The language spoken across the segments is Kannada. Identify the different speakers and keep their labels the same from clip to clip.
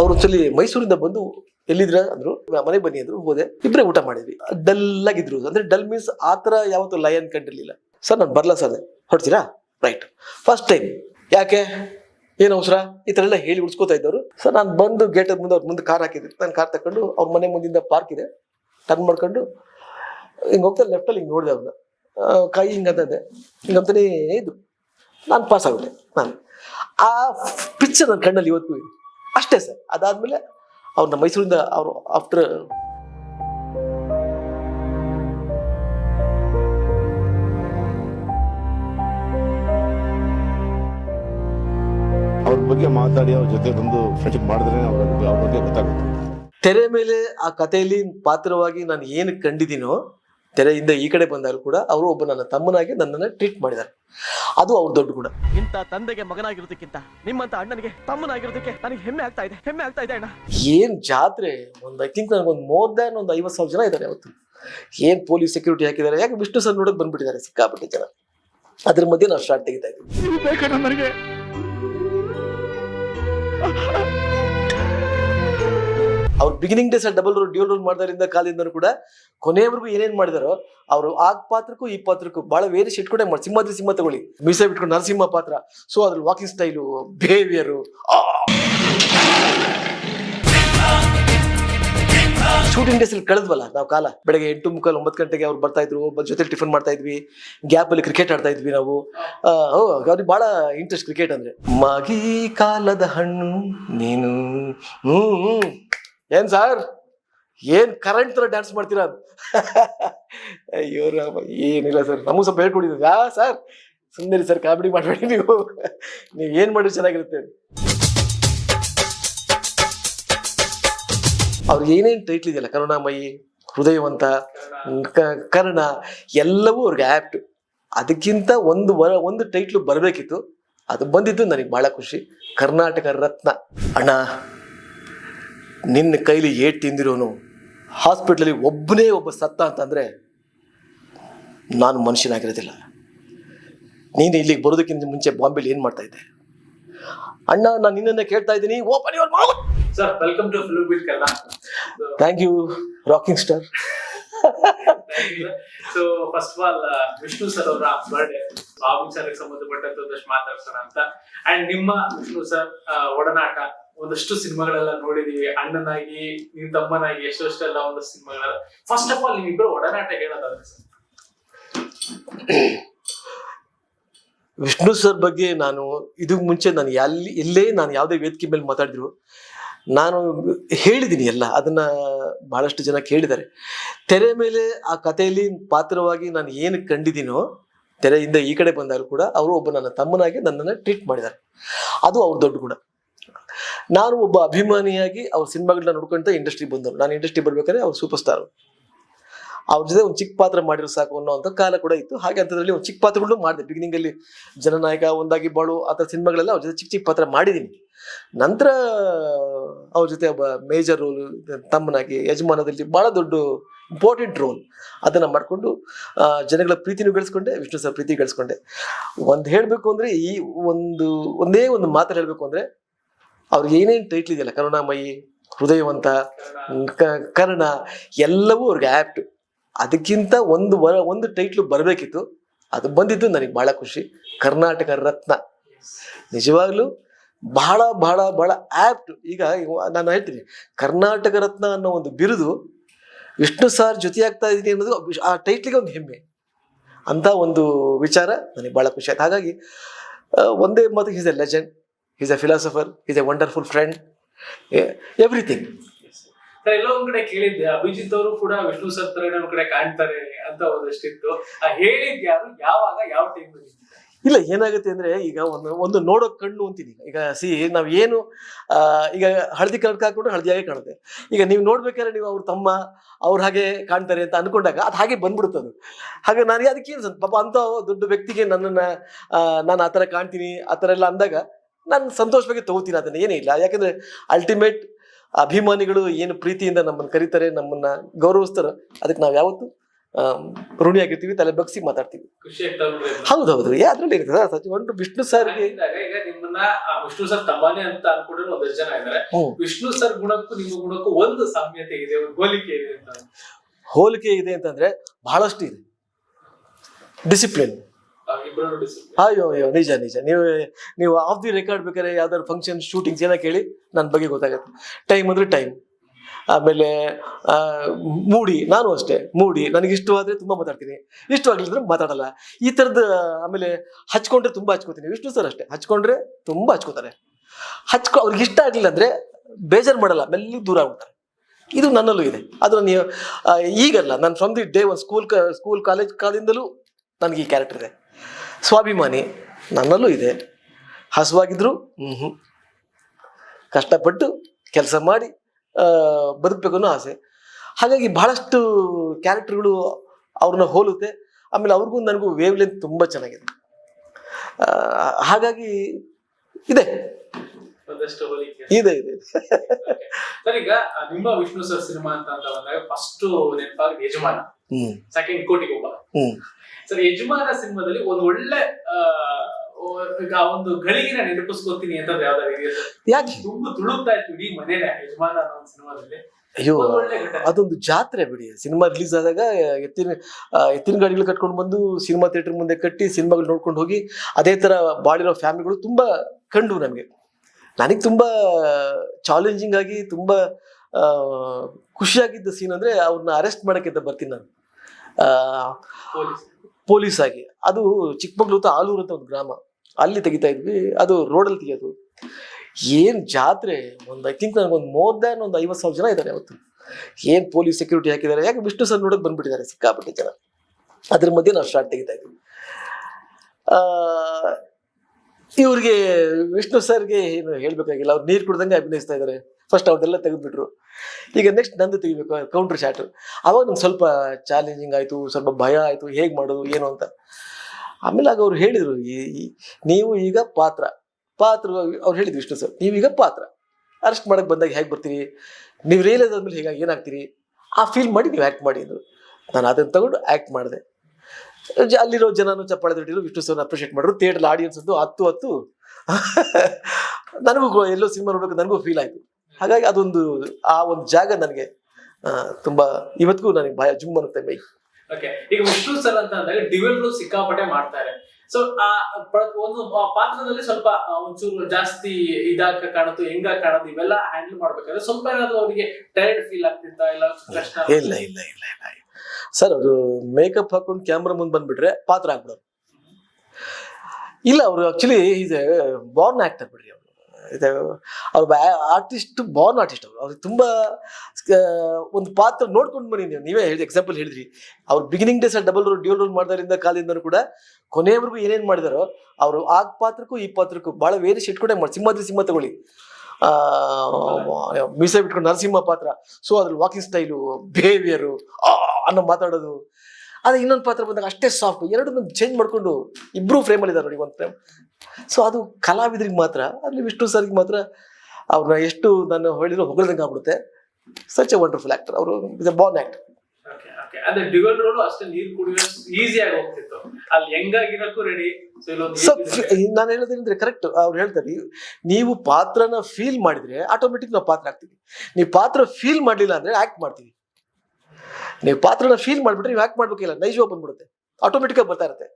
Speaker 1: ಅವ್ರು ಒಂದ್ಸಲಿ ಮೈಸೂರಿಂದ ಬಂದು ಎಲ್ಲಿದ್ರ ಅಂದ್ರು, ಮನೆಗೆ ಬನ್ನಿ ಅಂದ್ರು, ಹೋದೆ. ಇಬ್ಬರೇ ಊಟ ಮಾಡಿದ್ವಿ. ಡಲ್ ಆಗಿದ್ರು ಅಂದ್ರೆ ಡಲ್ ಮೀನ್ಸ್ ಆ ಥರ ಯಾವತ್ತು ಲಯನ್ ಕಂಡಿರ್ಲಿಲ್ಲ. ಸರ್, ನಾನು ಬರ್ಲಾ ಸರ್? ಹೊಡ್ತೀರಾ ರೈಟ್ ಫಸ್ಟ್ ಟೈಮ್ ಯಾಕೆ? ಏನು ಅವಸರ? ಈ ಥರ ಎಲ್ಲ ಹೇಳಿ ಉಳಿಸ್ಕೋತಾ ಇದ್ದವರು. ಸರ್, ನಾನು ಬಂದು ಗೇಟ್ ಮುಂದೆ, ಅವ್ರ ಮುಂದೆ ಕಾರ್ ಹಾಕಿದ್ರು ನಾನು ಕಾರ್ ತಕೊಂಡು ಅವ್ರ ಮನೆ ಮುಂದಿಂದ ಪಾರ್ಕ್ ಇದೆ. ಟರ್ನ್ ಮಾಡ್ಕೊಂಡು ಹಿಂಗೆ ಹೋಗ್ತಾ ಲೆಫ್ಟಲ್ಲಿ ಹಿಂಗೆ ನೋಡಿದೆ ಅವ್ರನ್ನ ಕೈ ಹಿಂಗಂತಂದೆ ಹಿಂಗಂತಾನೆ ಇದು ನಾನು ಪಾಸ್ ಆಗುತ್ತೆ ನಾನು. ಆ ಪಿಕ್ಚರ್ ನನ್ನ ಕಣ್ಣಲ್ಲಿ ಇವತ್ತು ಅಷ್ಟೇ ಸರ್. ಅದಾದ್ಮೇಲೆ ಅವ್ರನ್ನ ಮೈಸೂರಿಂದ ಅವರು ಆಫ್ಟರ್
Speaker 2: ಅವ್ರ ಬಗ್ಗೆ ಮಾತಾಡಿ ಅವ್ರ ಜೊತೆ ಬಂದು ಫ್ರೆಂಡ್ಶಿಪ್ ಮಾಡಿದ್ರೆ ಅವ್ರ ಬಗ್ಗೆ ಅವ್ರ ಬಗ್ಗೆ ಗೊತ್ತಾಗುತ್ತೆ.
Speaker 1: ತೆರೆ ಮೇಲೆ ಆ ಕಥೆಯಲ್ಲಿ ಪಾತ್ರವಾಗಿ ನಾನು ಏನು ಕಂಡಿದ್ದೀನೋ ತೆರೆಯಿಂದ ಈ ಕಡೆ ಬಂದಾಗ ಕೂಡ ಅವರು ಒಬ್ಬ ನನ್ನ ತಮ್ಮನಾಗಿ ನನ್ನನ್ನು ಟ್ರೀಟ್ ಮಾಡಿದ್ದಾರೆ. ಅದು ಅವ್ರ ದೊಡ್ಡ ಗುಣ.
Speaker 3: ಇಂಥ ತಂದೆಗೆ ಮಗನಾಗಿರೋದಕ್ಕಿಂತ ನಿಮ್ಮಂತ ಅಣ್ಣನಿಗೆ ತಮ್ಮನಾಗಿರೋದಕ್ಕೆ ನನಗೆ ಹೆಮ್ಮೆ ಆಗ್ತಾ ಇದೆ ಹೆಮ್ಮೆ ಆಗ್ತಾ ಇದೆ ಅಣ್ಣ.
Speaker 1: ಏನ್ ಜಾತ್ರೆ? ಒಂದು ಐ ಥಿಂಕ್ ನನಗೊಂದು ಮೋರ್ ದ್ಯಾನ್ ಒಂದು ಐವತ್ತು ಸಾವಿರ ಜನ ಇದ್ದಾರೆ ಅವತ್ತು. ಏನ್ ಪೊಲೀಸ್ ಸೆಕ್ಯೂರಿಟಿ ಹಾಕಿದ್ದಾರೆ? ಯಾಕೆ ವಿಷ್ಣು ಸರ್ ನೋಡಕ್ ಬಂದ್ಬಿಟ್ಟಿದ್ದಾರೆ? ಸಿಕ್ಕಾಪಟ್ಟಿ ಜನ. ಅದ್ರ ಮಧ್ಯೆ ನಾವು ಸ್ಟಾರ್ಟ್ ತೆಗಿತಾ
Speaker 3: ಇದ್ದೀವಿ. ನನಗೆ
Speaker 1: ಅವ್ರು beginning days double role dual role ಮಾಡಿದ್ರಿಂದ ಕಾಲದಿಂದನೂ ಕೂಡ ಕೊನೆಯವರೆಗೂ ಏನೇನ್ ಮಾಡಿದಾರೋ ಅವರು ಆ ಪಾತ್ರಕ್ಕೂ ಈ ಪಾತ್ರಕ್ಕೂ ಬಹಳ ವೇರಿಯಸ್ ಇಟ್ಕೊಂಡೆ ಮಾಡಿ ಸಿಂಹಾದ್ರಿ ಸಿಂಹ ತಗೊಳ್ಳಿ. ಮೀಸೆ ಬಿಟ್ಕೊಂಡು ನರಸಿಂಹ ಪಾತ್ರ. ಸೊ ಅದ್ರ walking style behaviour shooting days ಕಳೆದ್ವಲ್ಲ, ನಾವು ಕಾಲ. ಬೆಳಗ್ಗೆ ಎಂಟು ಮುಕ್ಕಾಲು ಒಂಬತ್ತು ಗಂಟೆಗೆ ಅವ್ರು ಬರ್ತಾ ಇದ್ರು, ಒಬ್ಬ ಜೊತೆ ಟಿಫನ್ ಮಾಡ್ತಾ ಇದ್ವಿ. ಗ್ಯಾಪ್ ಅಲ್ಲಿ ಕ್ರಿಕೆಟ್ ಆಡ್ತಾ ಇದ್ವಿ ನಾವು. ಅವ್ರಿಗೆ ಬಹಳ ಇಂಟ್ರೆಸ್ಟ್ ಕ್ರಿಕೆಟ್ ಅಂದ್ರೆ. ಮಾಗಿ ಕಾಲದ ಹಣ್ಣು, ನೀನು ಹ್ಮ್. ಏನ್ ಸರ್? ಏನ್ ಕರೆಂಟ್ ತರ ಡ್ಯಾನ್ಸ್ ಮಾಡ್ತೀರಾ? ಅಯ್ಯೋ ರಾಮ ಏನಿಲ್ಲ ಸರ್, ನಮಗೂ ಸ್ವಲ್ಪ ಹೇಳ್ಕೊಡಿದ್ರು ಯಾ ಸರ್ ಸುಮ್ಮನೆ ಸರ್ ಕಾಮಿಡಿ ಮಾಡ್ಬೇಡಿ ನೀವು. ನೀವು ಏನ್ ಮಾಡಿದ್ರೆ ಚೆನ್ನಾಗಿರುತ್ತೆ ಅವ್ರಿಗೆ ಏನೇನು ಟೈಟ್ಲ್ ಇದೆಯಲ್ಲ, ಕರುಣಾಮಯಿ, ಹೃದಯವಂತ ಕರ್ಣ, ಎಲ್ಲವೂ ಅವ್ರಿಗೆ ಆ್ಯಪ್ಟ್ ಅದಕ್ಕಿಂತ ಒಂದು ವರ ಒಂದು ಟೈಟ್ಲು ಬರಬೇಕಿತ್ತು. ಅದು ಬಂದಿದ್ದು ನನಗೆ ಭಾಳ ಖುಷಿ. ಕರ್ನಾಟಕ ರತ್ನ. ಅಣ್ಣ ನಿನ್ನ ಕೈಲಿ ಏಟ್ ತಿಂದಿರೋನು ಹಾಸ್ಪಿಟ್ಲಲ್ಲಿ ಒಬ್ಬನೇ ಒಬ್ಬ ಸತ್ತ ಅಂತಂದರೆ ನಾನು ಮನುಷ್ಯನಾಗಿರೋದಿಲ್ಲ ನೀನು ಇಲ್ಲಿಗೆ ಬರೋದಕ್ಕಿಂತ ಮುಂಚೆ ಬಾಂಬೆಲಿ ಏನು ಮಾಡ್ತಾ ಇದ್ದೆ? ಅಣ್ಣ ನಾನು ನಿನ್ನನ್ನೇ ಕೇಳ್ತಾ ಇದ್ದೀನಿ. Open your mouth
Speaker 4: sir welcome to film with Kalla
Speaker 1: thank you rocking star
Speaker 4: so first of all Vishnu sir ಅವರ ಬರ್ಡೇ ಬಾಬು ಸರ್ ಸಂಬಂಧಪಟ್ಟಂತ ಮಾತಾಡ್ಸೋಣ ಅಂತ. ಅಂಡ್ ನಿಮ್ಮ ವಿಷ್ಣು ಸರ್ ಒಡನಾಟ. ಒಂದಷ್ಟು ಸಿನಿಮಾಗಳೆಲ್ಲ ನೋಡಿದೀವಿ. ಅಣ್ಣನಾಗಿ, ನಿನ್ ತಮ್ಮನಾಗಿ ಎಷ್ಟೆಲ್ಲ ಒಂದು ಸಿನಿಮಾಗಳ ಫಸ್ಟ್ ಆಫ್ ಆಲ್ ನೀವಿಬ್ರು ಒಡನಾಟ ಹೇಳೋದಾದ್ರೆ ಸರ್.
Speaker 1: ವಿಷ್ಣು ಸರ್ ಬಗ್ಗೆ ನಾನು ಇದಕ್ಕೆ ಮುಂಚೆ ನಾನು ಎಲ್ಲಿ ಎಲ್ಲೇ ನಾನು ಯಾವುದೇ ವೇದಿಕೆ ಮೇಲೆ ಮಾತಾಡಿದ್ರು. ನಾನು ಹೇಳಿದ್ದೀನಿ ಎಲ್ಲ, ಅದನ್ನ ಬಹಳಷ್ಟು ಜನ ಕೇಳಿದ್ದಾರೆ. ತೆರೆ ಮೇಲೆ ಆ ಕಥೆಯಲ್ಲಿ ಪಾತ್ರವಾಗಿ ನಾನು ಏನು ಕಂಡಿದ್ದೀನೋ ತೆರೆಯಿಂದ ಈ ಕಡೆ ಬಂದಾಗ ಕೂಡ ಅವರು ಒಬ್ಬ ನನ್ನ ತಮ್ಮನಾಗಿ ನನ್ನನ್ನು ಟ್ರೀಟ್ ಮಾಡಿದ್ದಾರೆ. ಅದು ಅವ್ರ ದೊಡ್ಡ ಗುಣ. ನಾನು ಒಬ್ಬ ಅಭಿಮಾನಿಯಾಗಿ ಅವ್ರ ಸಿನಿಮಾಗಳನ್ನ ನೋಡ್ಕೊಂತ ಇಂಡಸ್ಟ್ರಿ ಬಂದರು ನಾನು ಇಂಡಸ್ಟ್ರಿ ಬರ್ಬೇಕಾದ್ರೆ ಅವ್ರು ಸೂಪರ್ ಸ್ಟಾರ್ ಅವ್ರ ಜೊತೆ ಒಂದು ಚಿಕ್ಕ ಪಾತ್ರ ಮಾಡಿರೋ ಸಾಕು ಅನ್ನೋ ಕಾಲ ಕೂಡ ಇತ್ತು. ಹಾಗೆ ಅಂತದ್ರಲ್ಲಿ ಒಂದು ಚಿಕ್ಕ ಪಾತ್ರಗಳು ಮಾಡಿದೆ. ಬಿಗಿನಿಂಗ್ ಅಲ್ಲಿ ಜನನಾಯಕ ಒಂದಾಗಿ ಬಾಳು ಆ ಥರ ಸಿನಿಮಾಗಳೆಲ್ಲ ಅವ್ರ ಜೊತೆ ಚಿಕ್ಕ ಚಿಕ್ಕ ಪಾತ್ರ ಮಾಡಿದ್ದೀನಿ ನಂತರ ಅವ್ರ ಜೊತೆ ಒಬ್ಬ ಮೇಜರ್ ರೋಲ್ ತಮ್ಮನಾಗಿ, ಯಜಮಾನದಲ್ಲಿ ಬಹಳ ದೊಡ್ಡ ಇಂಪಾರ್ಟೆಂಟ್ ರೋಲ್ ಅದನ್ನ ಮಾಡಿಕೊಂಡು ಜನಗಳ ಪ್ರೀತಿನೂ ಗಳಿಸ್ಕೊಂಡೆ, ವಿಷ್ಣು ಸರ್ ಪ್ರೀತಿ ಗಳಿಸ್ಕೊಂಡೆ. ಒಂದು ಹೇಳಬೇಕು ಅಂದ್ರೆ ಈ ಒಂದು, ಒಂದೇ ಒಂದು ಮಾತು ಹೇಳಬೇಕು ಅಂದ್ರೆ ಅವ್ರಿಗೆ ಏನೇನು ಟೈಟ್ಲ್ ಇದೆಯಲ್ಲ? ಕರುಣಾಮಯಿ, ಹೃದಯವಂತ ಕರ್ಣ, ಎಲ್ಲವೂ ಅವ್ರಿಗೆ ಆ್ಯಪ್ಟ್ ಅದಕ್ಕಿಂತ ಒಂದು ವರ ಒಂದು ಟೈಟ್ಲು ಬರಬೇಕಿತ್ತು. ಅದು ಬಂದಿದ್ದು ನನಗೆ ಬಹಳ ಖುಷಿ. ಕರ್ನಾಟಕ ರತ್ನ. ನಿಜವಾಗ್ಲೂ ಬಹಳ ಬಹಳ ಬಹಳ ಆ್ಯಪ್ಟ್ ಈಗ ನಾನು ಹೇಳ್ತೀನಿ, ಕರ್ನಾಟಕ ರತ್ನ ಅನ್ನೋ ಒಂದು ಬಿರುದು ವಿಷ್ಣು ಸಾರ್ ಜೊತೆಯಾಗ್ತಾ ಇದ್ದೀನಿ ಅನ್ನೋದು ಆ ಟೈಟ್ಲಿಗೆ ಒಂದು ಹೆಮ್ಮೆ. ಅಂತ ಒಂದು ವಿಚಾರ ನನಗೆ ಬಹಳ ಖುಷಿ ಆಯ್ತು. ಹಾಗಾಗಿ ಒಂದೇ ಮಾತು he's legend is a philosopher is a wonderful friend everything
Speaker 4: sir ಎಲ್ಲೋ ಒಂದ್ ಕಡೆ ಕೇಳಿದ್ದೆ ಅಭಿಜಿತ್ ಅವರು ಕೂಡ ವಿಷ್ಣು ಸರ್ ತರ ಒಂದ್ ಕಡೆ ಕಾಣ್ತಾರೆ ಅಂತ ಒಂದಷ್ಟಿತ್ತು. ಹೇಳಿದ್ ಯಾರು ಯಾವಾಗ ಯಾವ ಟೈಮ್
Speaker 1: ಇಲ್ಲ ಏನಾಗುತ್ತೆ ಅಂದ್ರೆ ಈಗ ಒಂದು ಒಂದು ನೋಡೋ ಕಣ್ಣು ಅಂತೀನಿ. ಈಗ ಸಿ ನಾವ್ ಏನು ಈಗ ಹಳದಿ ಕಲರ್ ಹಾಕೊಂಡು ಹಳದಿಯಾಗೆ ಕಾಣುತ್ತೆ. ಈಗ ನೀವು ನೋಡ್ಬೇಕಾದ್ರೆ ನೀವು ಅವ್ರ ತಮ್ಮ ಅವ್ರ ಹಾಗೆ ಕಾಣ್ತಾರೆ ಅಂತ ಅನ್ಕೊಂಡಾಗ ಅದು ಹಾಗೆ ಬಂದ್ಬಿಡುತ್ತೆ ಅದು. ಹಾಗೆ ನಾನು ಅದಕ್ಕೆ ಏನು ಪಾಪ ಅಂತ ದೊಡ್ಡ ವ್ಯಕ್ತಿಗೆ ನನ್ನನ್ನ ನಾನು ಆ ಥರ ಕಾಣ್ತೀನಿ ಆ ಥರ ಎಲ್ಲ ಅಂದಾಗ ನಾನು ಸಂತೋಷವಾಗಿ ತಗೋತೀನಿ ಅದನ್ನ ಏನೇ ಇಲ್ಲ. ಯಾಕಂದ್ರೆ ಅಲ್ಟಿಮೇಟ್ ಅಭಿಮಾನಿಗಳು ಏನು ಪ್ರೀತಿಯಿಂದ ನಮ್ಮನ್ನು ಕರೀತಾರೆ ನಮ್ಮನ್ನ ಗೌರವಿಸ್ತಾರೆ ಅದಕ್ಕೆ ನಾವು ಯಾವತ್ತು ಋಣಿಯಾಗಿರ್ತೀವಿ ತಲೆ ಬಗ್ಸಿ ಮಾತಾಡ್ತೀವಿ. ಹೌದು ಹೌದು ಅದ್ರಲ್ಲಿ ಇರ್ತದೆ ಒಂದು ವಿಷ್ಣು
Speaker 4: ಸರ್ ನಿಮ್ಮನ್ನ ವಿಷ್ಣು ಸರ್ ತಮ್ಮನೇ ಅಂತ ಅನ್ಕೊಂಡಿರೋ ಒಂದಷ್ಟು ಜನ ಇದ್ದಾರೆ ವಿಷ್ಣು ಸರ್ ಗುಣಕ್ಕೂ ನಿಮ್ಮ ಗುಣಕ್ಕೂ ಒಂದು ಸಾಮ್ಯತೆ ಇದೆ ಒಂದು ಹೋಲಿಕೆ ಇದೆ ಅಂತ.
Speaker 1: ಹೋಲಿಕೆ ಇದೆ ಅಂತಂದ್ರೆ ಬಹಳಷ್ಟು ಇದೆ. ಡಿಸಿಪ್ಲಿನ್. ಅಯ್ಯೋ ಅಯ್ಯೋ ನಿಜ ನಿಜ. ನೀವು ನೀವು ಆಫ್ ದಿ ರೆಕಾರ್ಡ್ ಬೇಕಾದ್ರೆ ಯಾವ್ದಾದ್ರು ಫಂಕ್ಷನ್ ಶೂಟಿಂಗ್ಸ್ ಏನೋ ಕೇಳಿ ನನ್ನ ಬಗ್ಗೆ ಗೊತ್ತಾಗುತ್ತೆ. ಟೈಮ್ ಅಂದ್ರೆ ಟೈಮ್ ಆಮೇಲೆ ಮೂಡಿ. ನಾನು ಅಷ್ಟೇ. ಮೂಡಿ. ನನಗೆ ಇಷ್ಟವಾದ್ರೆ ತುಂಬಾ ಮಾತಾಡ್ತೀನಿ. ಇಷ್ಟವಾಗ್ಲಿದ್ರೆ ಮಾತಾಡಲ್ಲ. ಈ ಥರದ್ದು ಆಮೇಲೆ ಹಚ್ಕೊಂಡ್ರೆ ತುಂಬಾ ಹಚ್ಕೋತೀನಿ. ವಿಷ್ಣು ಸರ್ ಅಷ್ಟೇ. ಹಚ್ಕೊಂಡ್ರೆ ತುಂಬಾ ಹಚ್ಕೋತಾರೆ. ಹಚ್ಕೊ ಅವ್ರಿಗೆ ಇಷ್ಟ ಆಗಲಿಲ್ಲ ಅಂದ್ರೆ ಬೇಜಾರು ಮಾಡಲ್ಲ. ಮೆಲ್ಲಿ ದೂರ ಆಗ್ಬಿಡ್ತಾರೆ. ಇದು ನನ್ನಲ್ಲೂ ಇದೆ. ಅದು ಆ, ಈಗಲ್ಲ. ನಾನು from the day one school school college ಕಾಲದಿಂದಲೂ ನನಗೆ ಈ ಕ್ಯಾರೆಕ್ಟರ್ ಇದೆ. ಸ್ವಾಭಿಮಾನಿ ನನ್ನಲ್ಲೂ ಇದೆ. ಹಸುವಾಗಿದ್ರು ಹ್ಞೂ ಕಷ್ಟಪಟ್ಟು ಕೆಲಸ ಮಾಡಿ ಬದುಕಬೇಕು ಅನ್ನೋ ಆಸೆ. ಹಾಗಾಗಿ ಬಹಳಷ್ಟು ಕ್ಯಾರೆಕ್ಟರ್ಗಳು ಅವ್ರನ್ನ ಹೋಲುತ್ತೆ. ಆಮೇಲೆ ಅವ್ರಿಗೂ ನನಗೂ ವೇವ್ ಲೆಂತ್ ತುಂಬ ಚೆನ್ನಾಗಿದೆ. ಹಾಗಾಗಿ ಇದೆ. ಇದೆ ಇದೆ.
Speaker 4: ಸರ್ ಈಗ ನಿಮ್ಮ ವಿಷ್ಣು ಸರ್ ಸಿನಿಮಾ ಅಂತ ಅಂತ ಬಂದಾಗ ಫಸ್ಟ್ ನೆನಪಾಗ ಯಜಮಾನ. ಸೆಕೆಂಡ್ ಕೋಟಿಗೆ
Speaker 1: ಒಬ್ಬ.
Speaker 4: ಸರ್ ಯಜಮಾನ ಸಿನಿಮಾದಲ್ಲಿ ಒಂದು ಒಳ್ಳೆ ಈಗ ಒಂದು ಗಳಿಗೆನ ನೆನಪಿಸ್ಕೊತೀನಿ ಅಂತಂದ್ರೆ ಯಾವ್ದಾದ್ರು ಇದೆಯಾ
Speaker 1: ಯಾಕೆ?
Speaker 4: ತುಂಬಾ ತುಳುಕ್ತಾ ಇತ್ತು ಇಡೀ ಮನೇನೆ ಯಜಮಾನ ಅನ್ನೋ ಒಂದು ಸಿನಿಮಾದಲ್ಲಿ.
Speaker 1: ಅಯ್ಯೋ ಅದೊಂದು ಜಾತ್ರೆ ಬಿಡಿ. ಸಿನಿಮಾ ರಿಲೀಸ್ ಆದಾಗ ಎತ್ತಿನ ಎತ್ತಿನ ಗಾಡಿಗಳು ಕಟ್ಕೊಂಡು ಬಂದು ಸಿನಿಮಾ ಥಿಯೇಟರ್ ಮುಂದೆ ಕಟ್ಟಿ ಸಿನಿಮಾಗಳು ನೋಡ್ಕೊಂಡು ಹೋಗಿ ಅದೇ ತರ ಬಾಳಿರೋ ಫ್ಯಾಮಿಲಿಗಳು ತುಂಬಾ ಕಂಡು ನಮಗೆ. ನನಗೆ ತುಂಬ ಚಾಲೆಂಜಿಂಗ್ ಆಗಿ ತುಂಬ ಖುಷಿಯಾಗಿದ್ದ ಸೀನ್ ಅಂದರೆ ಅವ್ರನ್ನ ಅರೆಸ್ಟ್ ಮಾಡೋಕ್ಕಿಂತ ಬರ್ತೀನಿ ನಾನು.
Speaker 4: ಪೊಲೀಸ್.
Speaker 1: ಆಗಿ. ಅದು ಚಿಕ್ಕಮಗಳೂರು ತ ಆಲೂರು ಅಂತ ಒಂದು ಗ್ರಾಮ. ಅಲ್ಲಿ ತೆಗಿತಾ ಇದ್ವಿ. ಅದು ರೋಡಲ್ಲಿ ತೆಗಿಯೋದು. ಏನು ಜಾತ್ರೆ? ಒಂದು ಐ ಥಿಂಕ್ ನನಗೆ ಒಂದು ಮೋರ್ ದ್ಯಾನ್ ಒಂದು ಐವತ್ತು ಸಾವಿರ ಜನ ಇದ್ದಾರೆ ಅವತ್ತು. ಏನು ಪೊಲೀಸ್ ಸೆಕ್ಯೂರಿಟಿ ಹಾಕಿದ್ದಾರೆ? ಯಾಕೆ ವಿಷ್ಣು ಸರ್ ನೋಡೋಕೆ ಬಂದ್ಬಿಟ್ಟಿದ್ದಾರೆ ಸಿಕ್ಕಾಪಟ್ಟೆ ಜನ. ಅದ್ರ ಮಧ್ಯೆ ನಾವು ಸ್ಟಾರ್ಟ್ ತೆಗಿತಾ ಇದ್ವಿ. ಇವ್ರಿಗೆ ವಿಷ್ಣು ಸರ್ಗೆ ಏನು ಹೇಳ್ಬೇಕಾಗಿಲ್ಲ, ಅವ್ರು ನೀರು ಕುಡ್ದಂಗೆ ಅಭಿನಯಿಸ್ತಾ ಇದ್ದಾರೆ ಫಸ್ಟ್ ಅವ್ರದೆಲ್ಲ ತೆಗೆದ್ಬಿಟ್ರು. ಈಗ ನೆಕ್ಸ್ಟ್ ನಂದು ತೆಗಿಬೇಕು ಕೌಂಟರ್ ಶಾಟ್ ಅವಾಗ ನಂಗೆ ಸ್ವಲ್ಪ ಚಾಲೆಂಜಿಂಗ್ ಆಯಿತು, ಸ್ವಲ್ಪ ಭಯ ಆಯಿತು, ಹೇಗೆ ಮಾಡೋದು, ಏನು ಅಂತ. ಆಮೇಲೆ ಆಗ ಅವ್ರು ಹೇಳಿದರು ನೀವು ಈಗ ಪಾತ್ರ. ಪಾತ್ರ, ಅವ್ರು ಹೇಳಿದ್ರು ವಿಷ್ಣು ಸರ್ ನೀವೀಗ ಪಾತ್ರ. ಅರೆಸ್ಟ್ ಮಾಡಕ್ಕೆ ಬಂದಾಗ ಹೇಗೆ ಬರ್ತೀರಿ? ನೀವು ರಿಯಲೈಸ್ ಆದ್ಮೇಲೆ ಹೇಗಾಗಿ, ಏನಾಗ್ತೀರಿ? ಆ ಫೀಲ್ ಮಾಡಿ ನೀವು ಆ್ಯಕ್ಟ್ ಮಾಡಿ ಅಂದರು. ನಾನು ಅದನ್ನು ತಗೊಂಡು ಆ್ಯಕ್ಟ್ ಮಾಡಿದೆ. ಅಲ್ಲಿರೋ ಜನನು ಚಪ್ಪಾಳೆ ತಟ್ಟಿದ್ರು, ವಿಷ್ಣು ಸರ್ ಅಪ್ರಿಷಿಯೇಟ್ ಮಾಡಿದ್ರು. ಥಿಯೇಟರ್ ಆಡಿಯನ್ಸ್ ಅಂತೂ ಹತ್ತು ಹತ್ತು. ನನಗೂ ಎಲ್ಲೋ ಸಿನಿಮಾ ನೋಡಬೇಕು, ನನಗೂ ಫೀಲ್ ಆಯಿತು. ಹಾಗಾಗಿ ಅದೊಂದು, ಆ ಒಂದು ಜಾಗ ನನಗೆ ತುಂಬಾ ಇವತ್ತಿಗೂ ನನಗೆ ಭಯ, ಜುಮ್ ಅನ್ನುತ್ತೆ
Speaker 4: ಓಕೆ ಈಗ ವಿಷ್ಣು ಸರ್ ಅಂತ ಅಂದಾಗ, ಡಿವೆಲ್ ಸಿಕ್ಕಾಪಟ್ಟೆ ಮಾಡ್ತಾರೆ. ಸೊ ಆ ಒಂದು ಪಾತ್ರದಲ್ಲಿ ಸ್ವಲ್ಪ ಒಂಚೂರು ಜಾಸ್ತಿ ಇದಾಗ ಕಾಣುತ್ತೆ ಹೆಂಗ ಕಾಣುತ್ತೆ, ಇವೆಲ್ಲ ಹ್ಯಾಂಡಲ್ ಮಾಡ್ಬೇಕಾದ್ರೆ ಸ್ವಲ್ಪ ಏನಾದ್ರು ಅವರಿಗೆ ಟೈರ್ಡ್ ಫೀಲ್ ಆಗ್ತಿತ್ತ, ಇಲ್ಲ ಕಷ್ಟ
Speaker 1: ಇಲ್ಲ ಇಲ್ಲ ಇಲ್ಲ ಇಲ್ಲ ಸರ್ ಅವರು ಮೇಕಪ್ ಹಾಕೊಂಡು ಕ್ಯಾಮ್ರಾ ಮುಂದೆ ಬಂದ್ಬಿಟ್ರೆ ಪಾತ್ರ ಆಗ್ಬಿಡೋರು ಇಲ್ಲ, ಅವರು ಆಕ್ಚುಲಿ ಇದೆ ಬಾರ್ನ್ ಆಕ್ಟರ್ ಬಿಡ್ರಿ ಅವರು. ಇದು ಅವ್ರ ಆರ್ಟಿಸ್ಟ್ ಬಾರ್ನ್ ಆರ್ಟಿಸ್ಟ್ ಅವರು. ಅವ್ರಿಗೆ ತುಂಬ ಒಂದು ಪಾತ್ರ ನೋಡ್ಕೊಂಡು ಬನ್ನಿ ನೀವು ನೀವೇ ಹೇಳಿದ ಎಕ್ಸಾಂಪಲ್ ಹೇಳಿದ್ರಿ. ಅವ್ರು beginning days double role dual role ಮಾಡ್ದಾರಿಂದ ಕಾಲದಿಂದಲೂ ಕೂಡ ಕೊನೆಯವರೆಗೂ ಏನೇನು ಮಾಡಿದಾರೋ ಅವರು ಆ ಪಾತ್ರಕ್ಕೂ ಈ ಪಾತ್ರಕ್ಕೂ ಭಾಳ ವೇರಿಯಸ್ ಇಟ್ಕೊಂಡೆ ಮಾಡಿ ಸಿಂಹಾದ್ರಿ ಸಿಂಹ ತಗೊಳ್ಳಿ. ಆ, ಮೀಸೆ ಬಿಟ್ಕೊಂಡು ನರಸಿಂಹ ಪಾತ್ರ. ಸೊ ಅದ್ರಲ್ಲಿ ವಾಕಿಂಗ್ ಸ್ಟೈಲು ಬಿಹೇವಿಯರು ಅನ್ನೋ ಮಾತಾಡೋದು. ಅದೇ ಇನ್ನೊಂದು ಪಾತ್ರ ಬಂದಾಗ ಅಷ್ಟೇ ಸಾಫ್ಟ್ ಎರಡನ್ನೂ ಚೇಂಜ್ ಮಾಡಿಕೊಂಡು ಇಬ್ಬರೂ ಫ್ರೇಮಲ್ಲಿ ಇದ್ದಾರೆ ನೋಡಿ ಒಂದು ಫ್ರೇಮ್ ಸೊ ಅದು ಕಲಾವಿದ್ರಿಗೆ ಮಾತ್ರ ಅಲ್ಲಿ ವಿಷ್ಣು ಸರ್ಗೆ ಮಾತ್ರ ಅವ್ರನ್ನ ಎಷ್ಟು ನಾನು ಹೇಳಿದ್ರು ಹೊಗಳ್ದಂಗೆ ಆಗ್ಬಿಡುತ್ತೆ. ಸಚ್ ಎ ವಂಡರ್ಫುಲ್ ಆ್ಯಕ್ಟರ್ ಅವರು is a born actor
Speaker 4: okay ಅದೇ ಡ್ಯುವಲ್ ರೋಲ್ ಅಷ್ಟೇ ನೀರು ಕುಡಿಯೋ ಈಸಿ ಆಗಿ ಹೋಗ್ತಿತ್ತು. ಅಲ್ಲಿ ಹೆಂಗಾಗಿರಕ್ಕೂ ರೆಡಿ ಸೊ.
Speaker 1: ನಾನು ಹೇಳೋದೇನಂದ್ರೆ ಕರೆಕ್ಟ್ ಅವ್ರು ಹೇಳ್ತಾರೆ ನೀವು ಪಾತ್ರನ ಫೀಲ್ ಮಾಡಿದ್ರೆ ಆಟೋಮೆಟಿಕ್ ನಾವು ಪಾತ್ರ ಆಗ್ತೀವಿ ನೀವು ಪಾತ್ರ ಫೀಲ್ ಮಾಡಲಿಲ್ಲ ಅಂದ್ರೆ ಆಕ್ಟ್ ಮಾಡ್ತೀವಿ. ನೀವು ಪಾತ್ರನ ಫೀಲ್ ಮಾಡಿಬಿಟ್ರೆ ನೀವು ಆಕ್ಟ್ ಮಾಡ್ಬೇಕಿಲ್ಲ ನೈಜವಾಗಿ ಬಂದ್ಬಿಡುತ್ತೆ ಆಟೋಮೆಟಿಕ್ ಆಗಿ ಬರ್ತಾ ಇರುತ್ತೆ.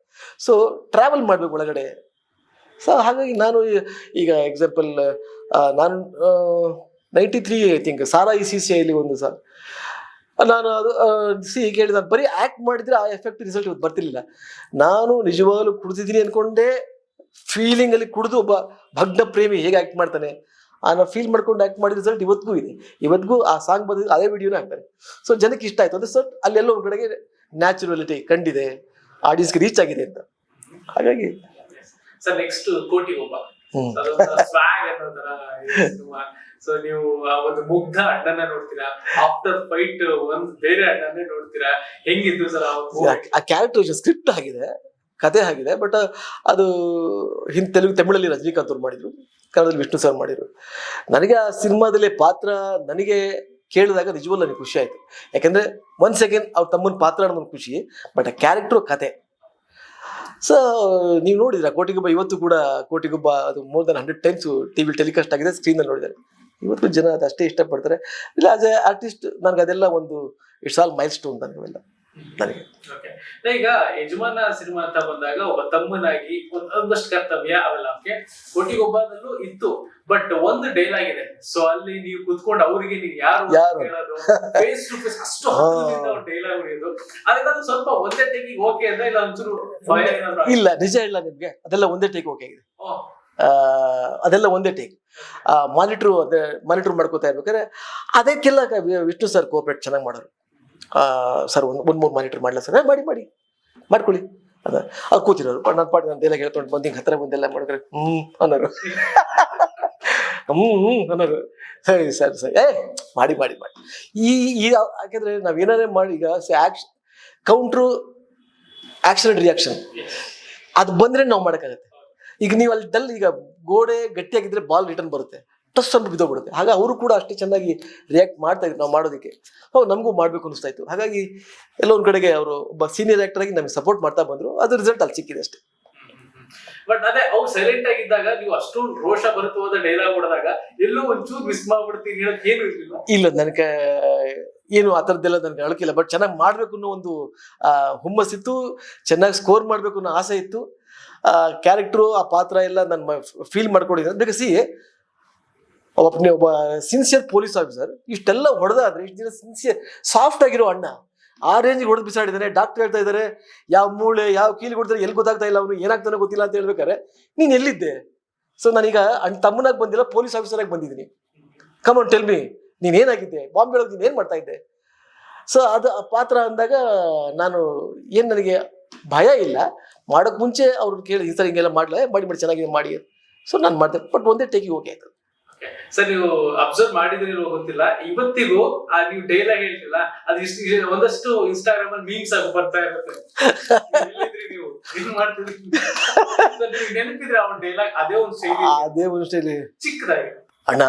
Speaker 1: ಸೊ ಟ್ರಾವೆಲ್ ಮಾಡ್ಬೇಕು ಒಳಗಡೆ. ಸೊ ಹಾಗಾಗಿ ನಾನು ಈಗ ಎಕ್ಸಾಂಪಲ್ ನಾನು ನೈಂಟಿ ತ್ರೀ ಐ ಥಿಂಕ್ ಸಾರಾ ಇ ಸಿ ಸಿ ಐಲಿ ಒಂದು ಸರ್. ನಾನು ಅದು ಸಿ ಕೇಳಿದ ಬರೀ ಆ್ಯಕ್ಟ್ ಮಾಡಿದ್ರೆ ಆ ಎಫೆಕ್ಟ್ ರಿಸಲ್ಟ್ ಇವತ್ತು ಬರ್ತಿರ್ಲಿಲ್ಲ. ನಾನು ನಿಜವಾಗ್ಲೂ ಕುಡಿದಿದ್ದೀನಿ ಅನ್ಕೊಂಡೆ ಫೀಲಿಂಗ್ ಅಲ್ಲಿ ಕುಡಿದು ಒಬ್ಬ ಭಗ್ನ ಪ್ರೇಮಿ ಹೇಗೆ ಆಕ್ಟ್ ಮಾಡ್ತಾನೆ? ಆ ನಾವು ಫೀಲ್ ಮಾಡ್ಕೊಂಡು ಆಕ್ಟ್ ಮಾಡಿದ ರಿಸಲ್ಟ್ ಇವತ್ತಿಗೂ ಇದೆ. ಇವತ್ತಿಗೂ ಆ ಸಾಂಗ್ ಬಂದಿದ್ದು ಅದೇ ವಿಡಿಯೋನೇ ಹಾಕ್ತಾರೆ ಸೊ ಜನಕ್ಕೆ ಇಷ್ಟ ಆಯ್ತು. ಅಂದ್ರೆ ಸರ್ ಅಲ್ಲೆಲ್ಲ ಒಂದು ಕಡೆಗೆ ನ್ಯಾಚುರಲಿಟಿ ಕಂಡಿದೆ. ಆಡಿಯನ್ಸ್ಗೆ ರೀಚ್ ಆಗಿದೆ ಅಂತ. ಹಾಗಾಗಿ
Speaker 4: ಸರ್ ನೆಕ್ಸ್ಟ್ ಕೋಟಿ ಒಬ್ಬ. ಸೊ ನೀವು, ಆ, ಒಂದು ಮುಗ್ಧ ಅಣ್ಣನ ನೋಡ್ತೀರಾ? ಆಫ್ಟರ್ ಫೈಟ್ ಒಂದ್ ಬೇರೆ ಅಣ್ಣನೇ ನೋಡ್ತೀರಾ? ಹೆಂಗಿತ್ತು ಸರ್ ಆ?
Speaker 1: ಕ್ಯಾರೆಕ್ಟರ್ ಸ್ಕ್ರಿಪ್ಟ್ ಆಗಿದೆ, ಕತೆ ಆಗಿದೆ ಬಟ್ ಅದು ಹಿಂದ್ ತೆಲುಗು, ತಮಿಳಲ್ಲಿ ರಜನಿಕಾಂತ್ ಅವ್ರು ಮಾಡಿದ್ರು, ಕನ್ನಡದಲ್ಲಿ ವಿಷ್ಣು ಸರ್ ಮಾಡಿದ್ರು. ನನಗೆ ಆ ಸಿನಿಮಾದಲ್ಲಿ ಪಾತ್ರ ನನಗೆ ಕೇಳಿದಾಗ ನಿಜವಲ್ಲ ನನಗೆ ಖುಷಿ ಆಯಿತು. ಯಾಕಂದ್ರೆ ಒನ್ ಸೆಕೆಂಡ್ ಅವ್ರ ತಮ್ಮನ ಪಾತ್ರ ಅನ್ನೋದು ಖುಷಿ ಬಟ್ ಆ ಕ್ಯಾರೆಕ್ಟ್ರು ಕತೆ. ಸೊ ನೀವು ನೋಡಿದ್ರ? ಕೋಟಿಗೊಬ್ಬ, ಇವತ್ತು ಕೂಡ ಕೋಟಿಗೊಬ್ಬ, ಅದು more than hundred times TV telecast ಆಗಿದೆ ಸ್ಕ್ರೀನಲ್ಲಿ ನೋಡಿದ್ದಾರೆ. ಇವತ್ತು ಜನ ಅದಷ್ಟೇ ಅಷ್ಟೇ ಇಷ್ಟಪಡ್ತಾರೆ. ಇಲ್ಲ ಆಸ್ ಎ ಆರ್ಟಿಸ್ಟ್ ನನಗೆ ಅದೆಲ್ಲ ಒಂದು ಇಟ್ಸ್ ಆಲ್ ಮೈಲ್ ಸ್ಟೋನ್ ನನಗೆಲ್ಲ ನನಗೆ.
Speaker 4: ಈಗ ಯಜಮಾನ ಸಿನಿಮಾ ಅಂತ ಬಂದಾಗ ಒಬ್ಬ ತಮ್ಮನಾಗಿ ಒಂದ್- ಒಂದಷ್ಟು ಕರ್ತವ್ಯ ಅವೆಲ್ಲ ಅವಕ್ಕೆ ಒಟ್ಟಿಗೊಬ್ಬನಲ್ಲೂ ಇತ್ತು ಬಟ್ ಒಂದು ಡೈಲಾಗ್ ಇದೆ ಸೊ ಅಲ್ಲಿ ನೀವು ಕುತ್ಕೊಂಡು ಅವರಿಗೆ ನೀವು ಯಾರು
Speaker 1: ಯಾರು?
Speaker 4: ಫೇಸ್ ಟು ಫೇಸ್ ಅಷ್ಟು ಡೈಲಾಗ್ ಹೊಡೆಯೋದು ಅದಕ್ಕೆ ಸ್ವಲ್ಪ ಒಂದೇ ಟೇಕಿಗೆ ಓಕೆ ಅಂದ್ರೆ ಇಲ್ಲ ಒಂಚೂರು
Speaker 1: ಇಲ್ಲ ನಿಜ ಇಲ್ಲ ನಿಮ್ಗೆ. ಅದೆಲ್ಲ ಒಂದೇ ಟೇಕ್ ಓಕೆ ಆಗಿದೆ. ಅದೆಲ್ಲ ಒಂದೇ ಟೇಕ್ ಮಾನಿಟ್ರು ಅದೇ ಮಾನಿಟ್ರ್ ಮಾಡ್ಕೋತಾ ಇರ್ಬೇಕಾದ್ರೆ ಅದಕ್ಕೆಲ್ಲ ವಿಷ್ಣು ಸರ್ ಕೋಆಪ್ರೇಟ್ ಚೆನ್ನಾಗಿ ಮಾಡೋರು. ಸರ್ ಒಂದು ಒಂದು ಮೂರು ಮಾನಿಟರ್ ಮಾಡಲ ಸರ್ ಮಾಡಿ ಮಾಡಿ. ಮಾಡ್ಕೊಳ್ಳಿ. ಅದ, ಅದು ಕೂತಿರೋರು. ನನ್ನ ಪಾಟಿ ಡೈಲಾಗ್ ಹೇಳ್ಕೊಂಡು ಬಂದು ಹಿಂಗೆ ಹತ್ರ ಬಂದೆಲ್ಲ ಮಾಡಿದ್ರೆ ಹ್ಞೂ ಅನ್ನೋರು. ಹ್ಞೂ ಹ್ಞೂ ಅನ್ನೋರು. ಸರಿ ಸರಿ ಸರಿ. ಏ ಮಾಡಿ ಮಾಡಿ ಮಾಡಿ. ಈ ಈ, ಯಾಕೆಂದರೆ ನಾವು ಏನಾರೇ ಮಾಡಿ, ಈಗ ಆಕ್ಷನ್ ಕೌಂಟ್ರು ಆ್ಯಕ್ಷನ್ ರಿಯಾಕ್ಷನ್ ಅದು ಬಂದ್ರೆ ನಾವು ಮಾಡೋಕ್ಕಾಗತ್ತೆ. ಈಗ ನೀವು ಅಲ್ಲಿ ಡಲ್ ಈಗ ಗೋಡೆ ಗಟ್ಟಿಯಾಗಿದ್ರೆ ಬಾಲ್ ರಿಟರ್ನ್ ಬರುತ್ತೆ. ಟಸ್ ಅಂತ ಬಿದ್ದೋಗ್ಬಿಡುತ್ತೆ ಹಾಗೆ ಅವರು ಕೂಡ ಅಷ್ಟೇ ಚೆನ್ನಾಗಿ ರಿಯಾಕ್ಟ್ ಮಾಡ್ತಾ ಇದ್ರು ನಾವು ಮಾಡೋದಕ್ಕೆ. ಹೌದು, ನಮಗೂ ಮಾಡಬೇಕು ಅನಿಸ್ತಾ ಇತ್ತು. ಹಾಗಾಗಿ ಎಲ್ಲೊಂದು ಕಡೆಗೆ ಅವರು ಒಬ್ಬ ಸೀನಿಯರ್ ಆಕ್ಟರ್ ಆಗಿ ನಮಗೆ ಸಪೋರ್ಟ್ ಮಾಡ್ತಾ ಬಂದರು. ಅದು ರಿಸಲ್ಟ್ ಅಲ್ಲಿ ಸಿಕ್ಕಿದೆ ಅಷ್ಟೇ.
Speaker 4: ಬಟ್ ಅದೇ, ಅವ್ರು ಸೈಲೆಂಟ್ ಆಗಿದ್ದಾಗ ನೀವು ಅಷ್ಟೊಂದು ರೋಷ ಬರುತ್ತೋದ ಡೈಲಾಗ್ ಹೊಡೆದಾಗ ಎಲ್ಲೂ ಒಂಚೂರು ಮಿಸ್ ಮಾಡ್ಬಿಡ್ತೀನಿ ಹೇಳಕ್ ಏನು ಇರ್ಲಿಲ್ಲ.
Speaker 1: ಇಲ್ಲ ನನಗೆ ಏನು ಆ ಥರದ್ದೆಲ್ಲ ನನಗೆ ಅಳಕಿಲ್ಲ. ಬಟ್ ಚೆನ್ನಾಗಿ ಮಾಡಬೇಕು ಅನ್ನೋ ಒಂದು ಹುಮ್ಮಸ್ಸಿತ್ತು ಚೆನ್ನಾಗಿ ಸ್ಕೋರ್ ಮಾಡಬೇಕು ಅನ್ನೋ ಆಸೆ ಇತ್ತು. ಕ್ಯಾರೆಕ್ಟ್ರು ಆ ಪಾತ್ರ ಎಲ್ಲ ನಾನು ಫೀಲ್ ಮಾಡ್ಕೊಂಡಿದ್ದೆ. ಬಿಕಾಸ್ ಸಿ ಒಬ್ಬ ಸಿನ್ಸಿಯರ್ ಪೊಲೀಸ್ ಆಫೀಸರ್ ಇಷ್ಟೆಲ್ಲ ಹೊಡೆದಾದ್ರೆ, ಇಷ್ಟು ದಿನ ಸಿನ್ಸಿಯರ್ ಸಾಫ್ಟ್ ಆಗಿರೋ ಅಣ್ಣ ಆ ರೇಂಜ್ಗೆ ಹೊಡೆದು ಬಿಸಾಡಿದ್ದಾನೆ ಡಾಕ್ಟರ್ ಹೇಳ್ತಾ ಇದ್ದಾರೆ ಯಾವ ಮೂಳೆ, ಯಾವ ಕೀಲಿ ಕೊಡ್ತಾರೆ ಎಲ್ಲಿ ಗೊತ್ತಾಗ್ತಾ ಇಲ್ಲ ಅವನು ಏನಾಗ್ತಾನೆ ಗೊತ್ತಿಲ್ಲ ಅಂತ ಹೇಳ್ಬೇಕಾರೆ ನೀನು ಎಲ್ಲಿದ್ದೆ? ಸೊ ನಾನೀಗ ಅಣ್ಣ ತಮ್ಮನಾಗಿ ಬಂದಿಲ್ಲ ಪೊಲೀಸ್ ಆಫೀಸರ್ ಆಗಿ ಬಂದಿದ್ದೀನಿ. ಕಮನ್ ಟೆಲ್ ಮಿ ನೀನ್ ಏನಾಗಿದ್ದೆ? ಬಾಂಬೆ ಒಳಗೆ ನೀನ್ ಏನ್ ಮಾಡ್ತಾ ಇದ್ದೆ? ಸೊ ಅದು ಪಾತ್ರ ಅಂದಾಗ ನಾನು ಏನ್ ನನಗೆ ಭಯ ಇಲ್ಲ. ಮಾಡೋಕ್ ಮುಂಚೆ ಅವ್ರನ್ನ ಕೇಳಿ, ಈ ಸರಿ ಹಿಂಗೆಲ್ಲ ಮಾಡ್ಲೇ? ಮಾಡಿ ಮಾಡಿ ಚೆನ್ನಾಗಿ ಮಾಡಿ. ಸೊ ನಾನು ಮಾಡ್ದೆ. ಬಟ್ ಒಂದೇ ಟೇಕಿಗೆ ಓಕೆ ಆಯ್ತು.
Speaker 4: ಸರ್ ನೀವು ಅಬ್ಸರ್ವ್ ಮಾಡಿದ್ರೆ ಗೊತ್ತಿಲ್ಲ. ಇವತ್ತಿಗೂ ಆ ನೀವು ಡೈಲಾಗ್ ಹೇಳ್ತಿಲ್ಲ. ಅದು ಇಷ್ಟು ಒಂದಷ್ಟು ಇನ್ಸ್ಟಾಗ್ರಾಮ್ ಅಲ್ಲಿ ಮೀಮ್ಸ್ ಆಗಿ ಬರ್ತಾ ಇರುತ್ತೆ. ಎಲ್ಲಿದ್ರಿ ನೀವು? ಏನ್ ಮಾಡ್ತಿದ್ರಿ? ನೆನಪಿದ್ರೆ ಅವ್ನ ಡೈಲಾಗ್ ಅದೇ ಒಂದು ಶೈಲಿ
Speaker 1: ಅದೇ ಒಂದು ಸ್ಟೈಲಿ
Speaker 4: ಚಿಕ್ಕದಾಗಿ.
Speaker 1: ಅಣ್ಣ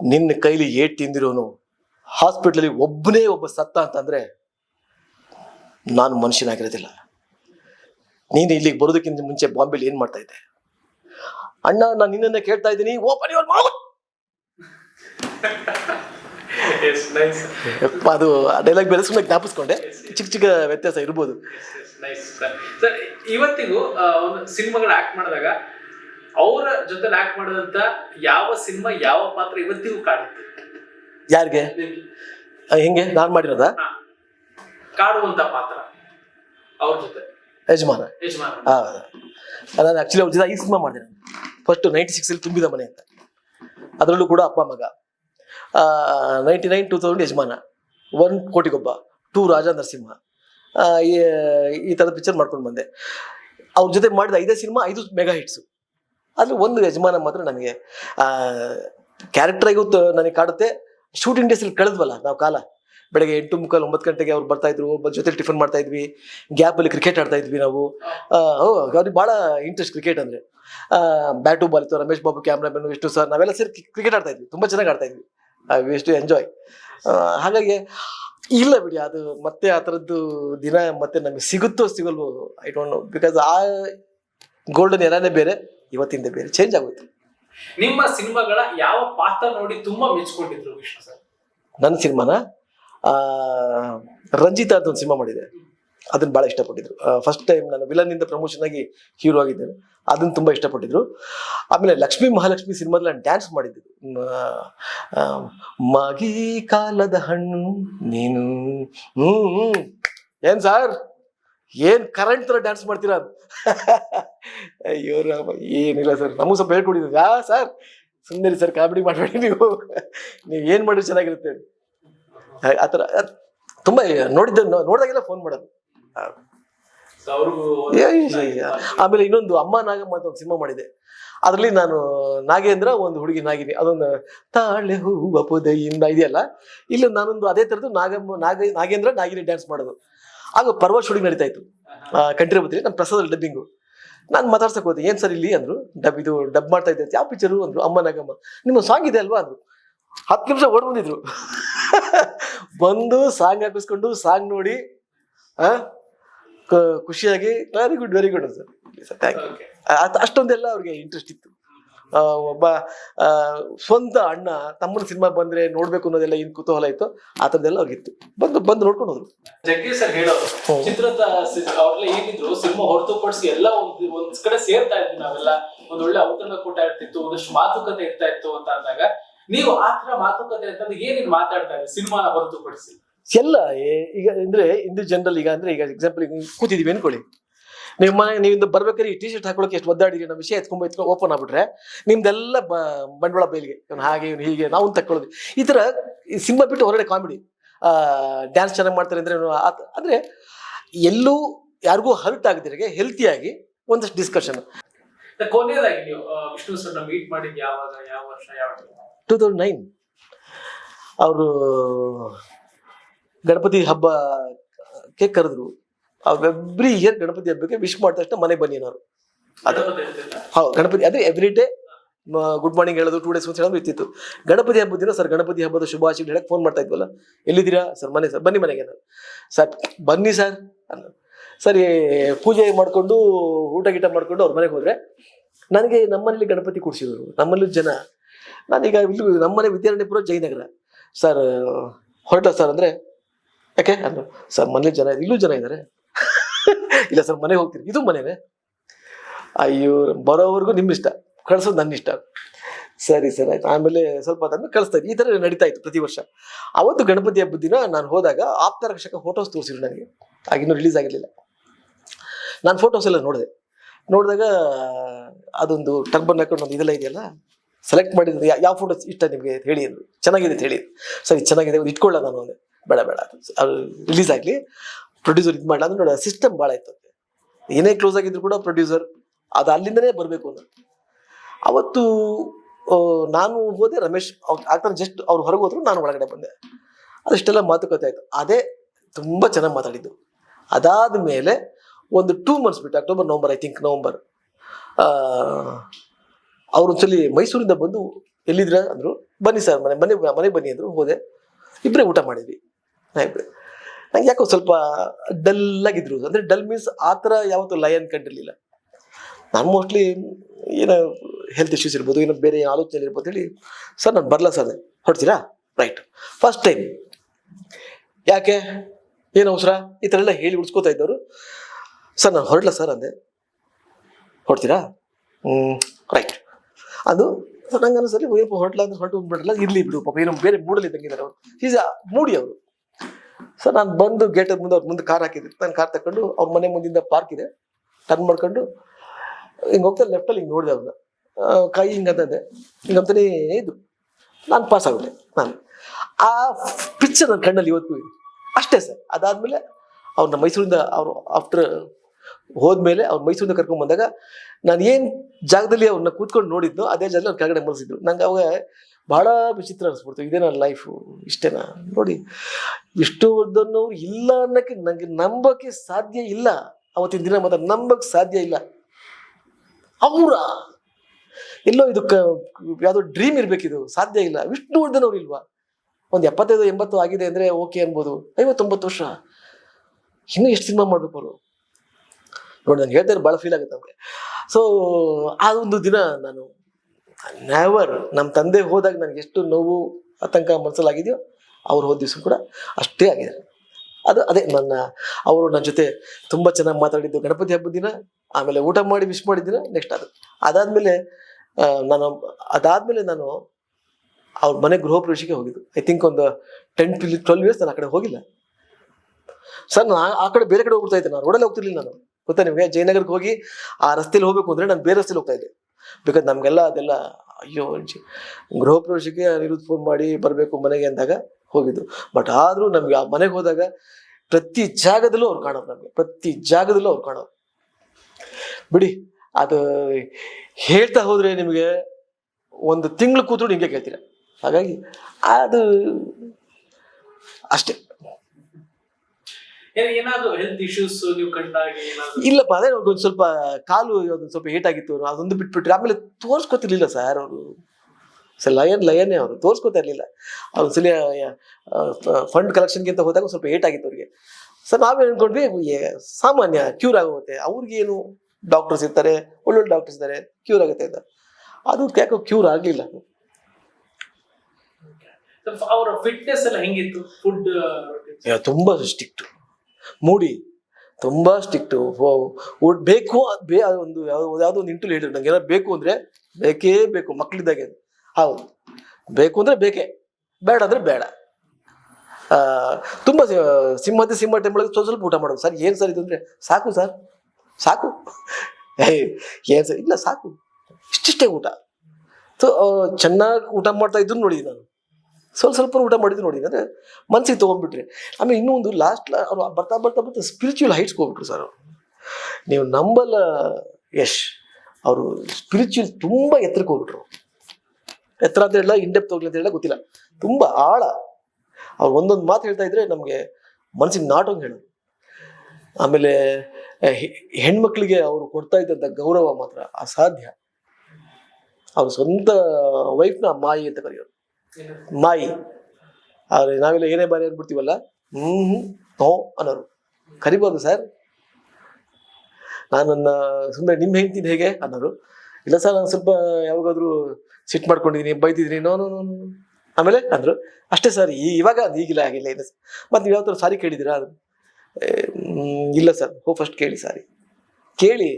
Speaker 1: ನಿನ್ನ ಕೈಲಿ ಏಟ್ ತಿಂದಿರೋನು ಹಾಸ್ಪಿಟ್ಲಲ್ಲಿ ಒಬ್ಬನೇ ಒಬ್ಬ ಸತ್ತ ಅಂತಂದ್ರೆ ನಾನು ಮನುಷ್ಯನಾಗಿರೋದಿಲ್ಲ. ನೀನು ಇಲ್ಲಿಗೆ ಬರೋದಕ್ಕಿಂತ ಮುಂಚೆ ಬಾಂಬೆಲಿ ಏನ್ ಮಾಡ್ತಾ ಇದ್ದೆ? ಅಣ್ಣ ನಾನು ನಿನ್ನನ್ನೇ ಕೇಳ್ತಾ ಇದ್ದೀನಿ. ಓಪನ್ ಯುವರ್ ಮೌತ್ ಅದು ಡೈಲಾಗ್ ಬೇರೆ ಸುಮ್ಮನೆ ಜ್ಞಾಪಿಸ್ಕೊಂಡೆ. ಚಿಕ್ಕ ಚಿಕ್ಕ ವ್ಯತ್ಯಾಸ ಇರ್ಬೋದು.
Speaker 4: ಸರ್ ಇವತ್ತಿಗೂ ಒಂದು ಸಿನಿಮಾಗಳು ಆಕ್ಟ್ ಮಾಡಿದಾಗ ಅವರ ಜೊತೆ ಆಕ್ಟ್ ಮಾಡಿದಂತ ಯಾವ ಸಿನಿಮಾ ಯಾವ ಪಾತ್ರ ಇವತ್ತಿಗೂ ಕಾಡುತ್ತೆ?
Speaker 1: ಯಾರಿಗೆ? ಹೆಂಗೆ? ನಾನು ಮಾಡಿರೋದ.
Speaker 4: ಕಾಡುವಂತ ಪಾತ್ರ ಅವ್ರ ಜೊತೆ.
Speaker 1: ಯಜಮಾನ.
Speaker 4: ಯಜಮಾನ.
Speaker 1: ಹೌದು. ನಾನು ಆಕ್ಚುಲಿ ಅವ್ರ ಜೊತೆ ಈ ಸಿನಿಮಾ ಮಾಡಿದೆ ಫಸ್ಟ್ ನೈಂಟಿ ಸಿಕ್ಸಲ್ಲಿ ತುಂಬಿದ ಮನೆ ಅಂತ. ಅದರಲ್ಲೂ ಕೂಡ ಅಪ್ಪ ಮಗ. Ninety nine two thousand Yajamana. One Kotigobba. Two Raja Narasimha. ಈ- ಥರದ ಪಿಕ್ಚರ್ ಮಾಡ್ಕೊಂಡು ಬಂದೆ. ಅವ್ರ ಜೊತೆ ಮಾಡಿದ ಐದೇ ಸಿನಿಮಾ ಐದು ಮೆಗಾ ಹಿಟ್ಸು ಆದರೆ ಒಂದು ಯಜಮಾನ ಮಾತ್ರ ನನಗೆ ಕ್ಯಾರೆಕ್ಟರ್ ಆಗಿ ನನಗೆ ಕಾಡುತ್ತೆ. ಶೂಟಿಂಗ್ ಡೇಸಲ್ಲಿ ಕಳೆದ್ವಲ್ಲ, ನಾವು ಕಾಲ. ಬೆಳಗ್ಗೆ ಎಂಟು ಮುಕ್ಕಾಲು ಒಂಬತ್ತು ಗಂಟೆಗೆ ಅವ್ರು ಬರ್ತಾ ಇದ್ರು ಜೊತೆ ಟಿಫನ್ ಮಾಡ್ತಾ ಇದ್ವಿ ಗ್ಯಾಪಲ್ಲಿ ಕ್ರಿಕೆಟ್ ಆಡ್ತಾ ಇದ್ವಿ ನಾವು. ಅವ್ರಿಗೆ ಬಹಳ ಇಂಟ್ರೆಸ್ಟ್ ಕ್ರಿಕೆಟ್ ಅಂದ್ರೆ. ಬ್ಯಾಟು ಬಾಲ್ ಇತ್ತು ರಮೇಶ್ ಬಾಬು ಕ್ಯಾಮ್ರಾಮನ್ ವಿಷ್ಣು ಸರ್ ನಾವೆಲ್ಲ ಸೇರಿ ಕ್ರಿಕೆಟ್ ಆಡ್ತಾ ಇದ್ವಿ ತುಂಬಾ ಚೆನ್ನಾಗಿ ಆಡ್ತಾ ಇದ್ವಿ. ಎಷ್ಟು ಟು ಎಂಜಾಯ್ ಹಾಗಾಗಿ ಇಲ್ಲ ಬಿಡಿ ಅದು ಮತ್ತೆ ಆ ಥರದ್ದು ದಿನ ಮತ್ತೆ ನಮಗೆ ಸಿಗುತ್ತೋ ಸಿಗಲ್ವೋ ಐ ಡೋಂಟ್ ನೋ ಬಿಕಾಸ್ ಆ ಗೋಲ್ಡನ್ ಎರಾನೇ ಬೇರೆ ಇವತ್ತಿಂದ ಬೇರೆ ಚೇಂಜ್ ಆಗೋಯ್ತು.
Speaker 4: ನಿಮ್ಮ ಸಿನಿಮಾಗಳ ಯಾವ ಪಾತ್ರ ನೋಡಿ ತುಂಬಾ ಮೆಚ್ಕೊಂಡಿದ್ರು ವಿಷ್ಣು ಸರ್
Speaker 1: ನನ್ನ ಸಿನಿಮಾನ? ರಂಜಿತಾ ಅಂತ ಒಂದು ಸಿನಿಮಾ ಮಾಡಿದೆ. ಅದನ್ನ ಭಾಳ ಇಷ್ಟಪಟ್ಟಿದ್ರು. ಫಸ್ಟ್ ಟೈಮ್ ನಾನು ವಿಲನ್ ಇಂದ ಪ್ರಮೋಷನ್ ಆಗಿ ಹೀರೋ ಆಗಿದ್ದೇನೆ. ಅದನ್ನ ತುಂಬಾ ಇಷ್ಟಪಟ್ಟಿದ್ರು. ಆಮೇಲೆ ಲಕ್ಷ್ಮೀ ಮಹಾಲಕ್ಷ್ಮಿ ಸಿನಿಮಾದಲ್ಲಿ ನಾನು ಡ್ಯಾನ್ಸ್ ಮಾಡಿದ್ದು. ಮಗಿ ಕಾಲದ ಹಣ್ಣು ನೀನು. ಹ್ಮ್ ಏನ್ ಸರ್ ಏನ್ ಕರೆಂಟ್ ತರ ಡ್ಯಾನ್ಸ್ ಮಾಡ್ತೀರಾ? ಅಯ್ಯೋ ಏನಿಲ್ಲ ಸರ್ ನಮಗೂ ಸ್ವಲ್ಪ ಹೇಳ್ಕೊಡಿದ್ರು ಯಾ ಸರ್ ಸುಮ್ಮನೆ ಸರ್ ಕಾಮಿಡಿ ಮಾಡ್ಬೇಡಿ ನೀವು. ನೀವು ಏನ್ ಮಾಡಿದ್ರೆ ಚೆನ್ನಾಗಿರುತ್ತೆ ಆ- ತುಂಬಾ ಥರ ತುಂಬ ನೋಡಿದ್ದ ನೋಡಿದಾಗೆಲ್ಲ ಫೋನ್ ಮಾಡೋದು. ಆಮೇಲೆ ಇನ್ನೊಂದು ಅಮ್ಮ ನಾಗಮ್ಮ ಅಂತ ಒಂದು ಸಿನಿಮಾ ಮಾಡಿದೆ. ಅದರಲ್ಲಿ ನಾನು ನಾಗೇಂದ್ರ ಒಂದು ಹುಡುಗಿ ನಾಗಿನಿ ಅದೊಂದು ತಾಳೆ ಹೂವ ಪೊದೆಯಿಂದ ಇದೆಯಲ್ಲ ಇಲ್ಲಿ ನಾನೊಂದು ಅದೇ ಥರದ್ದು ನಾಗಮ್ಮ ನಾಗ ನಾಗೇಂದ್ರ ನಾಗಿನಿ ಡ್ಯಾನ್ಸ್ ಮಾಡೋದು. ಆಗ ಪರ್ವಶ್ ಶೂಟಿಂಗ್ ನಡೀತಾ ಇತ್ತು. ಕಂಠೀರಪತ್ರಿ ನಾನು ಪ್ರಸಾದ ಡಬ್ಬಿಂಗು ನಾನು ಮಾತಾಡ್ಸಕ್ ಹೋದೆ ಏನು ಸರ್ ಇಲ್ಲಿ ಅಂದ್ರು ಡಬ್ ಇದು ಡಬ್ ಮಾಡ್ತಾ ಇದ್ದೆ ಯಾವ ಪಿಕ್ಚರು ಅಂದ್ರು ಅಮ್ಮ ನಾಗಮ್ಮ. ನಿಮ್ಮ ಸಾಂಗ್ ಇದೆ ಅಲ್ವಾ? ಅಂದ್ರು. ಹತ್ತು ನಿಮಿಷ ಓಡ್ ಬಂದಿದ್ರು. ಬಂದು ಸಾಂಗ್ ಹಾಕಿಸ್ಕೊಂಡು ಸಾಂಗ್ ನೋಡಿ ಆ, ಖುಷಿಯಾಗಿ very good very good sir thank you ಅಷ್ಟೊಂದೆಲ್ಲ ಅವ್ರಿಗೆ ಇಂಟ್ರೆಸ್ಟ್ ಇತ್ತು. ಒಬ್ಬ ಸ್ವಂತ ಅಣ್ಣ ತಮ್ಮನ ಸಿನಿಮಾ ಬಂದ್ರೆ ನೋಡ್ಬೇಕು ಅನ್ನೋದೆಲ್ಲ ಏನ್ ಕುತೂಹಲ ಇತ್ತು. ಆ ಥರದ್ದೆಲ್ಲ ಅವ್ರಿಗಿತ್ತು ಬಂದು ಬಂದು ನೋಡ್ಕೊಂಡು ಹೋದ್ರು.
Speaker 4: ಜಗ್ಗೇಶ್ ಸರ್
Speaker 1: ಹೇಳೋದು.
Speaker 4: ಚಿತ್ರದ ಅವ್ರೆಲ್ಲ ಏನಿದ್ರು ಸಿನಿಮಾ ಹೊರತುಪಡಿಸಿ ಎಲ್ಲ ಒಂದ್ ಒಂದ್ ಕಡೆ ಸೇರ್ತಾ ಇದ್ವಿ ನಾವೆಲ್ಲ. ಒಂದ್ ಒಳ್ಳೆ ಔತಣ ಕೂಟ ಇರ್ತಿತ್ತು ಒಂದಷ್ಟು ಮಾತುಕತೆ ಇರ್ತಾ ಇತ್ತು ಅಂತ ಅಂದಾಗ ನೀವು ಆ ತರ ಮಾತುಕತೆ ಅಂತಂದ್ರೆ ಏನೇನ್ ಮಾತಾಡ್ತಾ ಇದ್ದೀರಿ? ಸಿನಿಮಾ ಹೊರತುಪಡಿಸಿ.
Speaker 1: ಎಲ್ಲ ಏ- ಈಗ ಅಂದ್ರೆ ಇಂದು ಜನರಲ್ ಈಗ ಅಂದ್ರೆ ಈಗ ಎಕ್ಸಾಂಪಲ್ ಈಗ ಕೂತಿದೀವಿ ಅನ್ಕೊಳ್ಳಿ. ನಿಮ್ಮ ಮನೆ ನೀವಿಂದ ಬರ್ಬೇಕಾದ್ರೆ ಈ ಟಿ ಶರ್ಟ್ ಹಾಕೊಳಕ್ಕೆ ಎಷ್ಟು ಒದ್ದಾಡಿರಿ ನಮ್ಮ ವಿಷಯ ಎತ್ಕೊಂಡ್ ಎತ್ಕೊಂಡು ಓಪನ್ ಆಗ್ಬಿಟ್ರೆ ನಿಮ್ದೆಲ್ಲ ಬ- ಬಂಡವಾಳ ಬೈಲಿಗೆ. ಇವ್ನು ಹಾಗೆ ಇವ್ನು ಹೀಗೆ ನಾವು ತಕ್ಕೊಳ್ಳೋದು. ಈ ತರ ಈ ಸಿನಿಮಾ ಬಿಟ್ಟು ಹೊರಗಡೆ ಕಾಮಿಡಿ ಡ್ಯಾನ್ಸ್ ಚೆನ್ನಾಗಿ ಮಾಡ್ತಾರೆ ಅಂದ್ರೆ ಇವ್ನು ಅಂದ್ರೆ ಎಲ್ಲೂ ಯಾರಿಗೂ ಹರ್ಟ್ ಆಗದಿರಿಗೆ ಹೆಲ್ತಿಯಾಗಿ ಒಂದಷ್ಟು ಡಿಸ್ಕಷನ್
Speaker 4: ಕೊನೆಯದಾಗಿ ನೀವು ಆ, ವಿಷ್ಣು ಸರ್ ಮೀಟ್ ಮಾಡಿದ್ ಯಾವಾಗ ಯಾವ ವರ್ಷ ಯಾವ
Speaker 1: ಟೂ ತೌಸಂಡ್ ನೈನ್ ಅವರು ಗಣಪತಿ ಹಬ್ಬಕ್ಕೆ ಕರೆದ್ರು. ಎವ್ರಿ ಇಯರ್ ಗಣಪತಿ ಹಬ್ಬಕ್ಕೆ ವಿಶ್ ಮಾಡಿದ ತಕ್ಷಣ ಮನೆಗೆ ಬನ್ನಿ ನಾನು ಅದು ಹೌದು ಗಣಪತಿ ಅದೇ ಎವ್ರಿ ಡೇ ಗುಡ್ ಮಾರ್ನಿಂಗ್ ಹೇಳೋದು ಟೂ ಡೇಸ್ ಮುಂಚೆ ಹೇಳೋದು ಇರ್ತಿತ್ತು. ಗಣಪತಿ ಹಬ್ಬದ ದಿನ ಸರ್ ಗಣಪತಿ ಹಬ್ಬದ ಶುಭಾಶಯಗಳು ಹೇಳಕ್ ಫೋನ್ ಮಾಡ್ತಾ ಇದ್ವಲ್ಲ? ಎಲ್ಲಿದ್ದೀರಾ? ಸರ್ ಮನೆ ಸರ್ ಬನ್ನಿ ಮನೆಗೆ ನಾನು ಸರ್ ಬನ್ನಿ ಸರ್ ಸರಿ ಪೂಜೆ ಮಾಡಿಕೊಂಡು ಊಟ ಗೀಟ ಮಾಡಿಕೊಂಡು ಅವ್ರ ಮನೆಗೆ ಹೋದ್ರೆ ನನಗೆ ನಮ್ಮನೇಲಿ ಗಣಪತಿ ಕೂಡಿಸಿದ್ರು ನಮ್ಮಲ್ಲೂ ಜನ ನಾನೀಗ ಇಲ್ಲಿ ನಮ್ಮನೆ ವಿದ್ಯಾರಣ್ಯಪುರ ಜಯನಗರ. ಸರ್, ಹೊರಟ ಸರ್ ಅಂದ್ರೆ ಯಾಕೆ? ಅಂದ್ರೆ ಸರ್ ಮನೇಲಿ ಜನ ಇಲ್ಲೂ ಜನ ಇದ್ದಾರೆ ಇಲ್ಲ ಸರ್, ಮನೆಗೆ ಹೋಗ್ತೀನಿ. ಇದು ಮನೆನೇ ಅಯ್ಯೋ, ಬರೋವರೆಗೂ ನಿಮ್ಮ ಇಷ್ಟ. ಕಳ್ಸೋದು ನನ್ನ ಇಷ್ಟ. ಸರಿ ಸರ್, ಆಯ್ತು. ಆಮೇಲೆ ಸ್ವಲ್ಪ ಅದನ್ನು ಕಳಿಸ್ತಾ ಈ ಥರ ನಡೀತಾ ಇತ್ತು ಪ್ರತಿ ವರ್ಷ. ಅವತ್ತು ಗಣಪತಿ ಹಬ್ಬದ ದಿನ ನಾನು ಹೋದಾಗ ಆಪ್ತ ರಕ್ಷಕ ಫೋಟೋಸ್ ತೋರಿಸಿದ್ರು ನನಗೆ. ಆಗಿನ್ನೂ ರಿಲೀಸ್ ಆಗಿರಲಿಲ್ಲ. ನಾನು ಫೋಟೋಸ್ ಎಲ್ಲ ನೋಡಿದೆ. ನೋಡಿದಾಗ ಅದೊಂದು ಟರ್ಬನ್ ಹಾಕೊಂಡು ಒಂದು ಇದೆಲ್ಲ ಇದೆಯಲ್ಲ? ಸೆಲೆಕ್ಟ್ ಮಾಡಿದ್ರೆ ಯಾವ ಫೋಟೋ ಇಷ್ಟ ನಿಮಗೆ ಹೇಳಿ ಅಂದರು. ಚೆನ್ನಾಗಿದೆ ಅಂತ ಹೇಳಿ. ಸರಿ, ಚೆನ್ನಾಗಿದೆ ಒಂದು ಇಟ್ಕೊಳ್ಳ ನಾನು ಅಂದೆ ಬೇಡ ಬೇಡ. ಅದು ರಿಲೀಸ್ ಆಗಲಿ. ಪ್ರೊಡ್ಯೂಸರ್ ಇದು ಮಾಡಲ್ಲ ಅಂದ್ರೆ ನೋಡಿ ಸಿಸ್ಟಮ್ ಭಾಳ ಇತ್ತು ಏನೇ ಕ್ಲೋಸ್ ಆಗಿದ್ರು ಕೂಡ ಪ್ರೊಡ್ಯೂಸರ್ ಅದು ಅಲ್ಲಿಂದನೇ ಬರಬೇಕು ಅಂತ ಅವತ್ತು ನಾನು ಹೋದೆ ರಮೇಶ್ ಆಗ್ತಾನೆ ಜಸ್ಟ್ ಅವ್ರು ಹೊರಗೆ ಹೋದ್ರು ನಾನು ಒಳಗಡೆ ಬಂದೆ. ಅದಿಷ್ಟೆಲ್ಲ ಮಾತುಕತೆ ಆಯಿತು. ಅದೇ ತುಂಬ ಚೆನ್ನಾಗಿ ಮಾತಾಡಿದ್ದು. ಅದಾದ ಮೇಲೆ ಒಂದು ಟೂ ಮಂತ್ಸ್ ಬಿಟ್ಟು October November I think November ಅವ್ರು ಒಂದ್ಸಲಿ ಮೈಸೂರಿಂದ ಬಂದು ಎಲ್ಲಿದ್ರ ಅಂದ್ರು, ಬನ್ನಿ ಸರ್, ಮನೆ ಮನೆ ಮನೆಗೆ ಬನ್ನಿ ಅಂದ್ರು, ಹೋದೆ. ಇಬ್ಬರೇ ಊಟ ಮಾಡಿದ್ವಿ. ಇಬ್ಬರೇ ನಂಗೆ ಯಾಕೋ ಸ್ವಲ್ಪ ಡಲ್ ಆಗಿದ್ರು. ಅಂದ್ರೆ ಡಲ್ ಮೀನ್ಸ್ ಆ ಥರ ಯಾವತ್ತೂ ಲಯನ್ ಕಂಡಿರಲಿಲ್ಲ. ನಾನು ಮೋಸ್ಟ್ಲಿ ಏನೋ ಹೆಲ್ತ್ ಇಶ್ಯೂಸ್ ಇರ್ಬೋದು, ಏನೋ ಬೇರೆ ಆಲೋಚನೆ ಇರ್ಬೋದು ಹೇಳಿ, ಸರ್, ನಾನು ಬರಲ್ಲ ಸರ್ ಹೊಡ್ತೀರಾ ರೈಟ್ ಫಸ್ಟ್ ಟೈಮ್ ಯಾಕೆ? ಏನು ಅವಸರ? ಈ ಥರ ಎಲ್ಲ ಹೇಳಿ ಉಳಿಸ್ಕೋತಾ ಇದ್ದವರು. ಸರ್, ನಾನು ಹೊರಡ್ಲ ಸರ್? ಅಂದೆ. ಹೊಡ್ತೀರಾ ಹ್ಞೂ ರೈಟ್ ಅದು ಸರ್ ನಂಗೆ ಅನಿಸಲಿ ಏನಪ್ಪ ಹೊಟ್ಲ ಅಂದ್ರೆ ಹೊರಟು ಬಿಡಲ್ಲ ಇರ್ಲಿ ಬಿಡು ಪಾಪ. ಏನೋ ಬೇರೆ ಮೂಡಲ್ಲಿ ಇದ್ದಂಗಿದ್ದಾರೆ ಅವರು. ಈಸ್ ಮೂಡಿ ಅವರು. ಸರ್ ನಾನು ಬಂದು ಗೇಟ್ ಮುಂದೆ ಅವ್ರ ಮುಂದೆ ಕಾರ್ ಹಾಕಿದ್ರು ನಾನು ಕಾರ್ ತಕೊಂಡು ಅವ್ರ ಮನೆ ಮುಂದಿಂದ ಪಾರ್ಕ್ ಇದೆ. ಟರ್ನ್ ಮಾಡ್ಕೊಂಡು ಹಿಂಗೆ ಹೋಗ್ತಾ ಲೆಫ್ಟಲ್ಲಿ ಹಿಂಗೆ ನೋಡಿದೆ ಅವ್ರನ್ನ ಕೈ ಹಿಂಗೆ ಅಂತಂದೆ ಅಂತಲೇ ಇದು ನಾನು ಪಾಸ್ ಆಗುತ್ತೆ ನಾನು. ಆ ಪಿಕ್ಚರ್ ನನ್ನ ಕಣ್ಣಲ್ಲಿ ಇವತ್ತಿಗೂ ಇದೆ ಅಷ್ಟೇ ಸರ್ ಅದಾದಮೇಲೆ ಅವ್ರನ್ನ ಮೈಸೂರಿಂದ ಅವರು ಆಫ್ಟರ್ ಹೋದ್ಮೇಲೆ ಅವ್ರು ಮೈಸೂರಿಂದ ಕರ್ಕೊಂಡ್ ಬಂದಾಗ ನಾನು ಏನು ಜಾಗದಲ್ಲಿ ಅವ್ರನ್ನ ಕೂತ್ಕೊಂಡು ನೋಡಿದ್ನೋ ಅದೇ ಜಾಗದಲ್ಲಿ ಅವ್ರು ಕೆಳಗಡೆ ಮಲಸಿದ್ರು. ನಂಗೆ ಅವಾಗ ಬಹಳ ವಿಚಿತ್ರ ಅನಿಸ್ಬಿಡ್ತು. ಇದೇ ನನ್ನ ಲೈಫು ಇಷ್ಟೇನಾ? ನೋಡಿ, ಇಷ್ಟು ಅವ್ರು ಇಲ್ಲ ಅನ್ನೋಕ್ಕೆ ನನಗೆ ನಂಬಕ್ಕೆ ಸಾಧ್ಯ ಇಲ್ಲ. ಅವತ್ತಿನ ದಿನ ಮಾತ್ರ ನಂಬಕ್ಕೆ ಸಾಧ್ಯ ಇಲ್ಲ. ಅವರ? ಎಲ್ಲೋ ಇದು ಯಾವುದೋ ಡ್ರೀಮ್ ಇರಬೇಕಿದು ಸಾಧ್ಯ ಇಲ್ಲ. ವಿಷ್ಣುವರ್ಧನ್ ಅವ್ರು ಇಲ್ವಾ? ಒಂದು ಎಪ್ಪತ್ತೈದು, ಎಂಬತ್ತು ಆಗಿದೆ ಅಂದರೆ ಓಕೆ ಅನ್ಬೋದು. ಐವತ್ತೊಂಬತ್ತು ವರ್ಷ. ಇನ್ನೂ ಎಷ್ಟು ಸಿನಿಮಾ ಮಾಡಬೇಕು ಅವರು? ನೋಡಿ ನಾನು ಹೇಳ್ತಾರೆ ಭಾಳ ಫೀಲ್ ಆಗುತ್ತೆ ನಮಗೆ. ಸೊ ಆ ಒಂದು ದಿನ ನಾನು ನ್ಯಾವರ್ ನಮ್ಮ ತಂದೆ ಹೋದಾಗ ನನಗೆ ಎಷ್ಟು ನೋವು, ಆತಂಕ ಮನಸ್ಸಲ್ಲಾಗಿದೆಯೋ ಅವ್ರು ಹೋದ ದಿವಸ ಕೂಡ ಅಷ್ಟೇ ಆಗಿದೆ. ಅದು ಅದೇ ನನ್ನ, ಅವರು ನನ್ನ ಜೊತೆ ತುಂಬ ಚೆನ್ನಾಗಿ ಮಾತಾಡಿದ್ದು ಗಣಪತಿ ಹಬ್ಬದ ದಿನ, ಆಮೇಲೆ ಊಟ ಮಾಡಿ ವಿಶ್ ಮಾಡಿದ ದಿನ ನೆಕ್ಸ್ಟ್ ಅದು. ಅದಾದಮೇಲೆ ನಾನು ಅದಾದಮೇಲೆ ನಾನು ಅವ್ರ ಮನೆ ಗೃಹ ಪ್ರವೇಶಕ್ಕೆ ಹೋಗಿದ್ದು. ಐ ಥಿಂಕ್ ಒಂದು ಟೆನ್ ಟ್ವೆಲ್ ಇಯರ್ಸ್ ನಾನು ಆ ಕಡೆ ಹೋಗಿಲ್ಲ. ಸರ್ ನಾನು ಆ- ಆ ಕಡೆ ಬೇರೆ ಕಡೆ ಹೋಗ್ತಾ ಇದ್ದೆ. ನಾನು ರೋಡಲ್ಲಿ ಹೋಗ್ತಿರ್ಲಿಲ್ಲ ನಾನು. ಗೊತ್ತಾ ನಿಮಗೆ? ಜಯನಗರಕ್ಕೆ ಹೋಗಿ ಆ ರಸ್ತೆಯಲ್ಲಿ ಹೋಗ್ಬೇಕು ಅಂದ್ರೆ ನಾನು ಬೇರೆ ರಸ್ತೆಲಿ ಹೋಗ್ತಾ ಇದ್ದೆ. ಬಿಕಾಸ್ ನಮಗೆಲ್ಲ ಅದೆಲ್ಲ, ಅಯ್ಯೋ ಗೃಹ ಪ್ರವೇಶಕ್ಕೆ ಅನಿರುದ್ಧ ಫೋನ್ ಮಾಡಿ ಬರಬೇಕು ಮನೆಗೆ ಅಂದಾಗ ಹೋಗಿದ್ದು. ಬಟ್ ಆದರೂ ನಮ್ಗೆ ಆ ಮನೆಗೆ ಹೋದಾಗ ಪ್ರತಿ ಜಾಗದಲ್ಲೂ ಅವ್ರು ಕಾಣೋರು ನಮಗೆ. ಪ್ರತಿ ಜಾಗದಲ್ಲೂ ಅವ್ರು ಕಾಣೋರು. ಬಿಡಿ, ಅದು ಹೇಳ್ತಾ ಹೋದ್ರೆ ನಿಮಗೆ ಒಂದು ತಿಂಗಳು ಕೂತ್ರು ನಿಮಗೆ ಕೇಳ್ತೀರ. ಹಾಗಾಗಿ ಅದು ಅಷ್ಟೇ.
Speaker 4: ಏನಾದ್ರು ಹೆಲ್ತ್ ಇಶ್ಯೂಸ್ ನೀವು ಕಂಡಾಗ ಏನಾದ್ರು?
Speaker 1: ಇಲ್ಲಪ್ಪ ಅದೇ ಒಂದು ಸ್ವಲ್ಪ ಕಾಲು ಒಂದು ಸ್ವಲ್ಪ ಏಟ್ ಆಗಿತ್ತು ಅದೊಂದು ಬಿಟ್ಬಿಟ್ರೆ. ಆಮೇಲೆ ತೋರಿಸ್ಕೊತಿರ್ಲಿಲ್ಲ ಸರ್ ಅವರು. ಸರ್ ಲಯನ್ ಲಯನ್ನೇ ಅವರು ತೋರಿಸ್ಕೊತಾ ಇರಲಿಲ್ಲ ಅವ್ರು ಸಲ ಫಂಡ್ ಕಲೆಕ್ಷನ್ಗಿಂತ ಹೋದಾಗ ಸ್ವಲ್ಪ ಏಟ್ ಆಗಿತ್ತು ಅವ್ರಿಗೆ. ಸರ್ ನಾವೇನು ಅನ್ಕೊಂಡ್ವಿ ಸಾಮಾನ್ಯ ಕ್ಯೂರ್ ಆಗೋಗುತ್ತೆ. ಅವ್ರಿಗೇನು ಡಾಕ್ಟರ್ಸ್ ಇರ್ತಾರೆ ಒಳ್ಳೊಳ್ಳೆ ಡಾಕ್ಟರ್ಸ್ ಇದ್ದಾರೆ ಕ್ಯೂರ್ ಆಗುತ್ತೆ ಅಂತ. ಅದು ಯಾಕೋ ಕ್ಯೂರ್ ಆಗಲಿಲ್ಲ.
Speaker 4: ಅವರ ಫಿಟ್ನೆಸ್ ಎಲ್ಲ ಹೆಂಗಿತ್ತು? ಫುಡ್
Speaker 1: ತುಂಬಾ ಸ್ಟ್ರಿಕ್ಟು ಮೂಡಿ. ತುಂಬ ಸ್ಟ್ರಿಕ್ಟು ಓಟ್ ಬೇಕು, ಬೇ ಒಂದು ಯಾವ್ದೋ ಒಂದು ಇಂಟರ್ವ್ಯೂ ಹೇಳಿದ್ರು ನಂಗೆ. ಏನಾದ್ರು ಬೇಕು ಅಂದರೆ ಬೇಕೇ ಬೇಕು ಮಕ್ಕಳಿದ್ದಾಗೆ. ಹೌದು. ಬೇಕು ಅಂದರೆ ಬೇಕೇ. ಬೇಡ ಅಂದರೆ ಬೇಡ. ತುಂಬ ಸಿಂಹದ ಸಿಂಹ ಟೈಮ್ ಒಳಗೆ ಸ್ವಲ್ಪ ಸ್ವಲ್ಪ ಊಟ ಮಾಡೋದು. ಸರ್, ಏನು ಸರ್ ಇದು ಅಂದರೆ? ಸಾಕು ಸರ್. ಸಾಕು. ಏನು ಸರ್? ಇಲ್ಲ, ಸಾಕು. ಇಷ್ಟಿಷ್ಟೇ ಊಟ. ಸೊ ಚೆನ್ನಾಗಿ ಊಟ ಮಾಡ್ತಾ ಇದ್ರು ನೋಡಿ ನಾನು. ಸ್ವಲ್ಪ ಸ್ವಲ್ಪ ಊಟ ಮಾಡಿದ್ರು ನೋಡಿ, ಅಂದರೆ ಮನಸ್ಸಿಗೆ ತೊಗೊಂಡ್ಬಿಟ್ರಿ. ಆಮೇಲೆ ಇನ್ನೂ ಒಂದು ಲಾಸ್ಟ್ ಅವ್ರು ಬರ್ತಾ ಬರ್ತಾ ಬರ್ತಾ ಸ್ಪಿರಿಚುವಲ್ ಹೈಟ್ಸ್ ಹೋಗ್ಬಿಟ್ರು ಸರ್ ಅವರು. ನೀವು ನಂಬಲ್ಲ ಯಶ್, ಅವರು ಸ್ಪಿರಿಚುವಲ್ ತುಂಬ ಎತ್ತರಕ್ಕೆ ಹೋಗ್ಬಿಟ್ರು. ಎತ್ತರ ಅಂತ ಹೇಳಲ್ಲ ಇಂಡೆಪ್ ಹೋಗ್ಲಿ ಅಂತ ಹೇಳಲ್ಲ, ಗೊತ್ತಿಲ್ಲ. ತುಂಬ ಆಳ. ಅವ್ರು ಒಂದೊಂದು ಮಾತು ಹೇಳ್ತಾ ಇದ್ರೆ ನಮಗೆ ಮನಸ್ಸಿಗೆ ನಾಟೋಂಗೆ ಹೇಳೋದು. ಆಮೇಲೆ ಹೆಣ್ಮಕ್ಳಿಗೆ ಅವರು ಕೊಡ್ತಾ ಇದ್ದಂಥ ಗೌರವ ಮಾತ್ರ ಅಸಾಧ್ಯ. ಅವ್ರ ಸ್ವಂತ ವೈಫ್ನ ಮಾಯಿ ಅಂತ ಕರೆಯೋರು ಮಾಯಿ ಆದ್ರೆ ನಾವೆಲ್ಲ ಏನೇ ಬಾರಿ ಅಂದ್ಬಿಡ್ತೀವಲ್ಲ? ಹ್ಮ್, ನೋ ಅನ್ನೋರು. ಕರಿಬೋದು ಸರ್. ನಾನು ನನ್ನ ಸುಮ್ಮನೆ ನಿಮ್ಮ ಹೆಂಡ್ತೀನಿ ಹೇಗೆ ಅನ್ನೋರು. ಇಲ್ಲ ಸರ್, ನಾನು ಸ್ವಲ್ಪ ಯಾವಾಗಾದ್ರೂ ಸಿಟ್ ಮಾಡ್ಕೊಂಡಿದ್ದೀನಿ ಬೈದಿದ್ದೀನಿ ನೋ ನೋ ನೋ. ಆಮೇಲೆ ಅಂದ್ರು, ಅಷ್ಟೇ ಸರ್, ಈ ಇವಾಗ ಅದು ಈಗಿಲ್ಲ ಆಗಿಲ್ಲ ಇಲ್ಲ ಮತ್ತೆ ನೀವು ಯಾವ ಸಾರಿ ಕೇಳಿದ್ದೀರಾ? ಅದು ಇಲ್ಲ ಸರ್, ಹೋ ಫಸ್ಟ್ ಕೇಳಿ ಸಾರಿ. ಕೇಳಿ,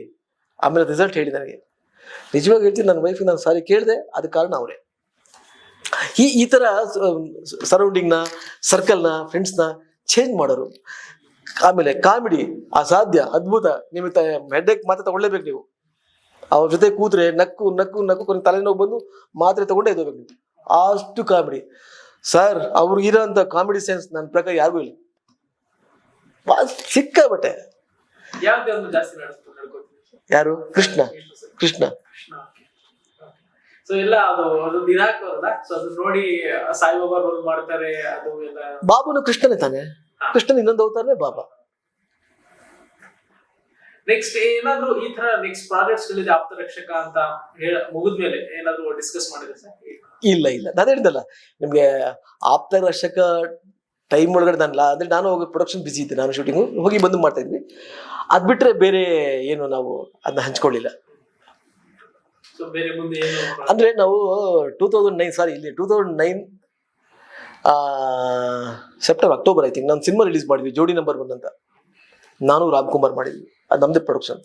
Speaker 1: ಆಮೇಲೆ ರಿಸಲ್ಟ್ ಹೇಳಿ ನನಗೆ. ನಿಜವಾಗಿ ಹೇಳ್ತೀನಿ, ನನ್ನ ವೈಫ್ ನಾನು ಸಾರಿ ಕೇಳಿದೆ ಅದಕ್ಕೆ ಕಾರಣ ಅವರೇ. ಈ ಈ ಥರ ಸರೌಂಡಿಂಗ್ನ ಸರ್ಕಲ್ನ ಫ್ರೆಂಡ್ಸ್ನ ಚೇಂಜ್ ಮಾಡೋರು. ಆಮೇಲೆ ಕಾಮಿಡಿ ಅಸಾಧ್ಯ ಅದ್ಭುತ ನಿಮಗೆ ಹೆಡ್ಡೇಕ್ ಮಾತ್ರ ತಗೊಳ್ಳೇಬೇಕು ನೀವು. ಅವ್ರ ಜೊತೆ ಕೂತ್ರೆ ನಕ್ಕು ನಕ್ಕು ನಕ್ಕು ಕೊನೆ ತಲೆನೋವು ಬಂದು ಮಾತ್ರೆ ತಗೊಂಡೇ ಇದ್ದೋಗ್ಬೇಕು ನೀವು. ಅಷ್ಟು ಕಾಮಿಡಿ. ಸರ್ ಅವ್ರಿಗೆ ಅಂತ ಕಾಮಿಡಿ ಸೆನ್ಸ್ ನನ್ನ ಪ್ರಕಾರ ಯಾರಿಗೂ ಇಲ್ಲ.
Speaker 4: ಸಿಕ್ಕ ನಡ್ಕೋತೀವಿ
Speaker 1: ಯಾರು? ಕೃಷ್ಣ. ಕೃಷ್ಣ.
Speaker 4: ಸೊ ಎಲ್ಲ ಅದು ಸೊ ನೋಡಿ ಸಾಯಿಬಾಬಾ ರೋಲ್ ಮಾಡ್ತಾರೆ ಅದು ಎಲ್ಲ.
Speaker 1: ಬಾಬುನು ಕೃಷ್ಣನೇ ತಾನೆ? ಕೃಷ್ಣನ್ ಇನ್ನೊಂದು ಅವತಾರನೇ ಬಾಬಾ.
Speaker 4: ನೆಕ್ಸ್ಟ್ ಏನಾದ್ರು ಈ ತರ ನೆಕ್ಸ್ಟ್ ಪ್ರಾಜೆಕ್ಟ್ಸ್ ಗಳಿದೆ ಆಪ್ತ ರಕ್ಷಕ ಅಂತ ಹೇಳ ಮುಗಿದ್ಮೇಲೆ ಏನಾದ್ರು ಡಿಸ್ಕಸ್ ಮಾಡಿದ್ರೆ ಸರ್?
Speaker 1: ಇಲ್ಲ ಇಲ್ಲ. ನಾನು ಹೇಳಿದಲ್ಲ ನಿಮ್ಗೆ ಆಪ್ತ ರಕ್ಷಕ ಟೈಮ್ ಒಳಗಡೆ ನಾನಲ್ಲ ಅಂದ್ರೆ ನಾನು ಹೋಗಿ ಪ್ರೊಡಕ್ಷನ್ ಬಿಸಿ ಇದ್ದೆ ನಾನು ಶೂಟಿಂಗು ಹೋಗಿ ಬಂದು ಮಾಡ್ತಾ ಇದ್ವಿ. ಅದ್ ಬಿಟ್ರೆ ಬೇರೆ ಏನು ನಾವು ಅದನ್ನ ಹಂಚ್ಕೊಳ್ಳಿಲ್ಲ. ಅಂದ್ರೆ ನಾವು ಟೂ ತೌಸಂಡ್ ನೈನ್ ಸಾರಿ ಇಲ್ಲಿ two thousand nine September October I think ನಾನು ಸಿನಿಮಾ ರಿಲೀಸ್ ಮಾಡಿದ್ವಿ, ಜೋಡಿ ನಂಬರ್ ಒನ್ ಅಂತ. ನಾನು ರಾಮ್ಕುಮಾರ್ ಮಾಡಿದ್ವಿ. ಅದು ನಮ್ಮದೇ ಪ್ರೊಡಕ್ಷನ್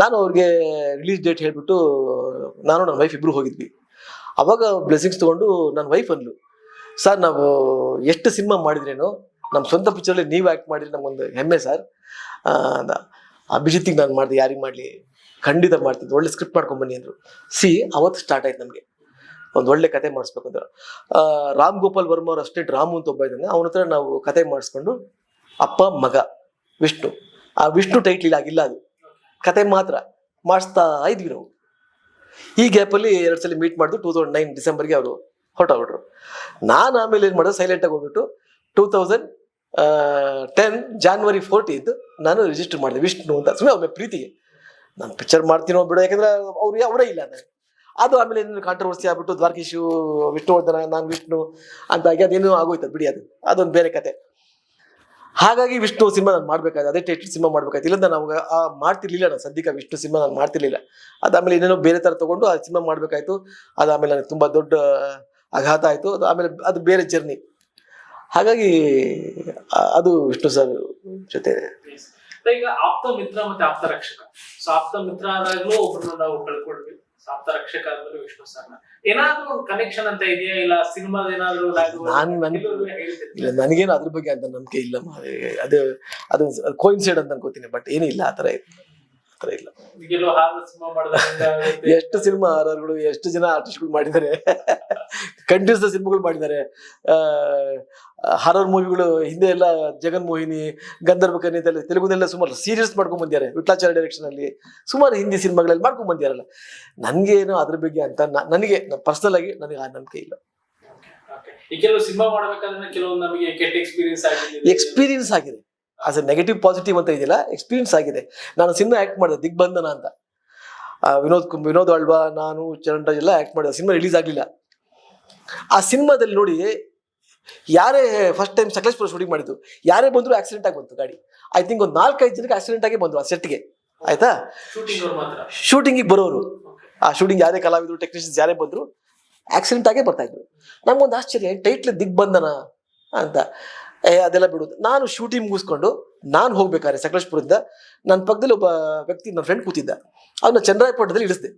Speaker 1: ನಾನು ಅವ್ರಿಗೆ ರಿಲೀಸ್ ಡೇಟ್ ಹೇಳ್ಬಿಟ್ಟು, ನಾನು ನನ್ನ ವೈಫ್ ಇಬ್ರು ಹೋಗಿದ್ವಿ. ಅವಾಗ ಬ್ಲೆಸ್ಸಿಂಗ್ಸ್ ತೊಗೊಂಡು ನನ್ನ ವೈಫ್ ಅಂದ್ಲು ಸರ್ ನಾವು ಎಷ್ಟು ಸಿನಿಮಾ ಮಾಡಿದ್ರೇನು ನಮ್ಮ ಸ್ವಂತ ಪಿಕ್ಚರಲ್ಲಿ ನೀವು ಆ್ಯಕ್ಟ್ ಮಾಡಿದ್ರೆ ನಮಗೊಂದು ಹೆಮ್ಮೆ ಸರ್ ಅಭಿಜಿತ್ತಿಗೆ ನಾನು ಮಾಡಿದೆ, ಯಾರಿಗೆ ಮಾಡಲಿ? ಖಂಡಿತ ಮಾಡ್ತಿದ್ದು ಒಳ್ಳೆ ಸ್ಕ್ರಿಪ್ಟ್ ಮಾಡ್ಕೊಂಬನ್ನಿ ಅಂದರು. ಸಿ, ಅವತ್ತು ಸ್ಟಾರ್ಟ್ ಆಯ್ತು ನಮಗೆ. ಒಂದು ಒಳ್ಳೆ ಕತೆ ಮಾಡಿಸ್ಬೇಕು ಅಂತ ರಾಮ್ ಗೋಪಾಲ್ ವರ್ಮ ಅವ್ರ ಅಷ್ಟೇ ರಾಮು ಅಂತ ಒಬ್ಬ ಇದ್ದಾನೆ ಅವನ ಹತ್ರ ನಾವು ಕತೆ ಮಾಡಿಸ್ಕೊಂಡು ಅಪ್ಪ, ಮಗ, ವಿಷ್ಣು. ಆ ವಿಷ್ಣು ಟೈಟ್ಲ್ ಆಗಿಲ್ಲ ಅದು. ಕತೆ ಮಾತ್ರ. ಮಾಡಿಸ್ತಾ ಇದ್ವಿ ನಾವು. ಈ ಗ್ಯಾಪಲ್ಲಿ ಎರಡು ಸಲ ಮೀಟ್ ಮಾಡಿದ್ರು ಟೂ ತೌಸಂಡ್ ನೈನ್ ಡಿಸೆಂಬರ್ಗೆ ಅವರು ಹೊರಟೋಗ್ಬಿಟ್ರು ನಾನು ಆಮೇಲೆ ಏನು ಮಾಡಿದೆ ಸೈಲೆಂಟಾಗಿ ಹೋಗ್ಬಿಟ್ಟು two thousand ten January fourteenth ನಾನು ರಿಜಿಸ್ಟರ್ ಮಾಡಿದೆ ವಿಷ್ಣು ಅಂತ. ಸುಮ್ಮನೆ ಒಮ್ಮೆ ಪ್ರೀತಿಗೆ. ನಾನು ಪಿಕ್ಚರ್ ಮಾಡ್ತೀನೋ ಬಿಡೋ, ಯಾಕಂದ್ರೆ ಅವ್ರು ಅವರೇ ಇಲ್ಲ ಅದೇ ಅದು ಆಮೇಲೆ ಏನೇನು ಕಾಂಟ್ರವರ್ಸಿ ಆಗ್ಬಿಟ್ಟು ದ್ವಾರಕೀಶು ವಿಷ್ಣುವರ್ಧನ, ನಾನು ವಿಷ್ಣು ಅಂತ ಆಗಿ ಅದೇನೋ ಆಗೋಯ್ತು ಬಿಡಿ ಅದು. ಅದೊಂದು ಬೇರೆ ಕತೆ. ಹಾಗಾಗಿ ವಿಷ್ಣು ಸಿನಿಮಾ ನಾನು ಮಾಡ್ಬೇಕಾಯ್ತು. ಅದೇ ಟೈಟಲ್ ಸಿನಿಮಾ ಮಾಡ್ಬೇಕಾಯ್ತು. ಇಲ್ಲಂದ್ರೆ ನಾವು ಮಾಡ್ತಿರ್ಲಿಲ್ಲ ನಾನು ಸದ್ಯಕ್ಕೆ ವಿಷ್ಣು ಸಿನಿಮಾ ನಾನು ಮಾಡ್ತಿರ್ಲಿಲ್ಲ. ಅದಾದ್ಮೇಲೆ ಏನೇನೋ ಬೇರೆ ಥರ ತಗೊಂಡು ಆ ಸಿನಿಮಾ ಮಾಡ್ಬೇಕಾಯ್ತು. ಅದಾದ್ಮೇಲೆ ನನಗೆ ತುಂಬ ದೊಡ್ಡ ಆಘಾತ ಆಯಿತು. ಅದು ಆಮೇಲೆ ಅದು ಬೇರೆ ಜರ್ನಿ ಹಾಗಾಗಿ ಅದು ವಿಷ್ಣು ಸರ್ ಜೊತೆ
Speaker 4: ಈಗ ಆಪ್ತ ಮಿತ್ರ ಮತ್ತೆ ಆಪ್ತ ರಕ್ಷಕ. ಸೊ ಆಪ್ತ ಮಿತ್ರ ಆದಾಗ್ಲೂ ಒಬ್ಬರನ್ನ ನಾವು ಕಳ್ಕೊಂಡ್ವಿ ಆಪ್ತ ರಕ್ಷಕ ಆದ್ಮೇಲೆ ವಿಷ್ಣು ಸರ್ನ ಏನಾದ್ರೂ ಒಂದು ಕನೆಕ್ಷನ್ ಅಂತ ಇದೆಯಾ? ಇಲ್ಲ ಸಿನಿಮಾದ ಏನಾದ್ರು
Speaker 1: ಇಲ್ಲ ನನಗೇನು ಅದ್ರ ಬಗ್ಗೆ ಅಂತ ನಂಬಿಕೆ ಇಲ್ಲ. ಅದು ಅದು ಕೋಯಿನ್ಸೈಡ್ ಅಂತ ಅನ್ಕೋತೀನಿ ಬಟ್ ಏನಿಲ್ಲ ಆ ಥರ ಥರ ಇಲ್ಲ.
Speaker 4: ಈಗೆಲ್ಲೋ ಸಿನಿಮಾ ಆರ್
Speaker 1: ಎಷ್ಟು ಸಿನಿಮಾ ಹಾರರ್ಗಳು ಎಷ್ಟು ಜನ ಆರ್ಟಿಸ್ಟ್ಗಳು ಮಾಡಿದ್ದಾರೆ. ಕಂಟಿನ್ಯೂಸ್ ಸಿನಿಮಾಗಳು ಮಾಡಿದ್ದಾರೆ. ಹಾರರ್ ಮೂವಿಗಳು ಹಿಂದೆ ಎಲ್ಲ ಜಗನ್ ಮೋಹಿನಿ ಗಂಧರ್ವ ಕನ್ಯೆ ತೆಲುಗುನೆಲ್ಲ ಸುಮಾರು ಸೀರಿಯಸ್ ಮಾಡ್ಕೊಂಡ್ ಬಂದಿದ್ದಾರೆ. ವಿಟ್ಲಾಚಾರ್ಯ ಡೈರೆಕ್ಷನ್ ಅಲ್ಲಿ. ಸುಮಾರು ಹಿಂದಿ ಸಿನಿಮಾಗಳಲ್ಲಿ ಮಾಡ್ಕೊಂಡ್ ಬಂದಿರಲ್ಲ ನನ್ಗೇನು ಅದ್ರ ಬಗ್ಗೆ ಅಂತ ನನಗೆ ಪರ್ಸನಲ್ ಆಗಿ ನನಗೆ ಆ ನಂಬಿಕೆ ಇಲ್ಲ.
Speaker 4: ಕೆಲವು ಸಿನಿಮಾ ಮಾಡ್ಬೇಕಾದ್ರೆ ಕೆಲವೊಂದು ನಮಗೆ ಕೆಟ್ಟ ಎಕ್ಸ್ಪೀರಿಯನ್ಸ್ ಆಗಿದೆ
Speaker 1: ಎಕ್ಸ್ಪೀರಿಯನ್ಸ್ ಆಗಿದೆ. ಆಸ್ ಎ ನೆಗೆಟಿವ್ ಪಾಸಿಟಿವ್ ಅಂತ ಇದೆಯಲ್ಲ ಎಕ್ಸ್ಪೀರಿಯನ್ಸ್ ಆಗಿದೆ. ನಾನು ಸಿನಿಮಾ ಆ್ಯಕ್ಟ್ ಮಾಡಿದೆ ದಿಗ್ಬಂಧನ ಅಂತ. ವಿನೋದ್ ವಿನೋದ್ ಅಳ್ವಾ ನಾನು ಚರಣ್ ರಾಜ್ ಎಲ್ಲ ಆ್ಯಕ್ಟ್ ಮಾಡಿದೆ. ಸಿನಿಮಾ ರಿಲೀಸ್ ಆಗಲಿಲ್ಲ. ಆ ಸಿನಿಮಾದಲ್ಲಿ ನೋಡಿ ಯಾರೇ ಫಸ್ಟ್ ಟೈಮ್ ಸಕಲೇಶ್ಪುರ ಶೂಟಿಂಗ್ ಮಾಡಿದ್ದು ಯಾರೇ ಬಂದ್ರು ಆಕ್ಸಿಡೆಂಟ್ ಆಗಿ ಬಂತು ಗಾಡಿ. ಐ ಥಿಂಕ್ ಒಂದು ನಾಲ್ಕೈದು ಜನಕ್ಕೆ ಆಕ್ಸಿಡೆಂಟ್ ಆಗಿ ಬಂದರು ಆ ಸೆಟ್ಗೆ ಆಯ್ತಾ? ಶೂಟಿಂಗಿಗೆ ಬರೋರು. ಆ ಶೂಟಿಂಗ್ ಯಾರೇ ಕಲಾವಿದರು ಟೆಕ್ನಿಷಿಯನ್ಸ್ ಯಾರೇ ಬಂದರು ಆಕ್ಸಿಡೆಂಟ್ ಆಗೇ ಬರ್ತಾ ಇದ್ರು. ನಮ್ಗೊಂದು ಆಶ್ಚರ್ಯ ಟೈಟ್ಲ್ ದಿಗ್ಬಂಧನ ಅಂತ. ಅದೆಲ್ಲ ಬಿಡುದು ನಾನು ಶೂಟಿಂಗ್ ಮುಗಿಸ್ಕೊಂಡು ನಾನು ಹೋಗ್ಬೇಕಾದ್ರೆ ಸಕಲೇಶ್ಪುರದಿಂದ ನನ್ನ ಪಕ್ಕದಲ್ಲಿ ಒಬ್ಬ ವ್ಯಕ್ತಿ ನನ್ನ ಫ್ರೆಂಡ್ ಕೂತಿದ್ದ. ಅವ್ನ ಚಂದ್ರಾಯಪಟ್ಟದಲ್ಲಿ ಇಳಿಸ್ದೆ.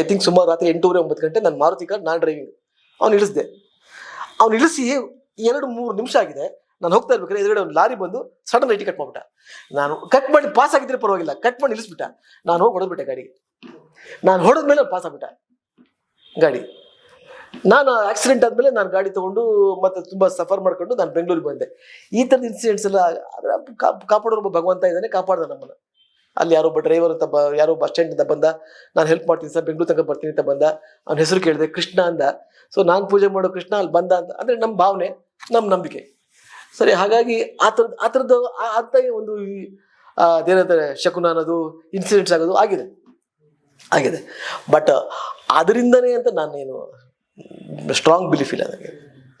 Speaker 1: ಐ ಥಿಂಕ್ ಸುಮಾರು ರಾತ್ರಿ ಎಂಟೂವರೆ, ಒಂಬತ್ತು ಗಂಟೆ ನನ್ನ ಮಾರುತಿ ಕಾರ್, ನಾನು ಡ್ರೈವಿಂಗ್ ಅವ್ನು ಇಳಿಸ್ದೆ. ಅವ್ನು ಇಳಿಸಿ ಎರಡು, ಮೂರು ನಿಮಿಷ ಆಗಿದೆ. ನಾನು ಹೋಗ್ತಾ ಇರ್ಬೇಕಾದ್ರೆ ಎದುರುಗಡೆ ಒಂದು ಲಾರಿ ಬಂದು ಸಡನ್ ಐಟಿ ಕಟ್ ಮಾಡ್ಬಿಟ್ಟ. ನಾನು ಕಟ್ ಮಾಡಿ ಪಾಸ್ ಆಗಿದ್ರೆ ಪರವಾಗಿಲ್ಲ. ಕಟ್ ಮಾಡಿ ಇಳಿಸ್ಬಿಟ್ಟ. ನಾನು ಹೋಗಿ ಹೊಡೆದ್ಬಿಟ್ಟೆ ಗಾಡಿಗೆ. ನಾನು ಹೊಡೆದ್ಮೇಲೆ ಮೇಲೆ ಪಾಸ್ ಆಗ್ಬಿಟ್ಟ. ಗಾಡಿ. ನಾನು ಆಕ್ಸಿಡೆಂಟ್ ಆದ್ಮೇಲೆ ನಾನು ಗಾಡಿ ತಗೊಂಡು ಮತ್ತೆ ತುಂಬಾ ಸಫರ್ ಮಾಡ್ಕೊಂಡು ನಾನು ಬೆಂಗಳೂರಿಗೆ ಬಂದೆ. ಈ ಥರದ ಇನ್ಸಿಡೆಂಟ್ಸ್ ಎಲ್ಲ ಕಾಪಾಡೋರು ಭಗವಂತ ಇದ್ದಾನೆ, ಕಾಪಾಡ್ದ ನಮ್ಮನ್ನ. ಅಲ್ಲಿ ಯಾರೋ ಒಬ್ಬ ಡ್ರೈವರ್ ಅಂತ ಬ, ಯಾರೋ ಬಸ್ ಅಂತ ಬಂದ, ನಾನು ಹೆಲ್ಪ್ ಮಾಡ್ತೀನಿ ಸರ್ ಬೆಂಗಳೂರು ತನಕ ಬರ್ತೀನಿ ಅಂತ ಬಂದ, ಅವ್ನ ಹೆಸರು ಕೇಳಿದೆ ಕೃಷ್ಣ ಅಂದ. ಸೊ ನಾನು ಪೂಜೆ ಮಾಡೋ ಕೃಷ್ಣ ಅಲ್ಲಿ ಬಂದ ಅಂತ, ಅಂದ್ರೆ ನಮ್ಮ ಭಾವನೆ ನಮ್ಮ ನಂಬಿಕೆ. ಸರಿ, ಹಾಗಾಗಿ ಆ ಥರದ್ದು ಆ ಥರದ್ದು ಅಂತ ಒಂದು ಅದೇನಂತಾರೆ, ಶಕುನ ಅನ್ನೋದು ಇನ್ಸಿಡೆಂಟ್ಸ್ ಆಗೋದು ಆಗಿದೆ. ಆಗಿದೆ. ಬಟ್ ಅದರಿಂದನೇ ಅಂತ ನಾನೇನು ಸ್ಟ್ರಾಂಗ್ ಬಿಲೀಫ್ ಇಲ್ಲ ನನಗೆ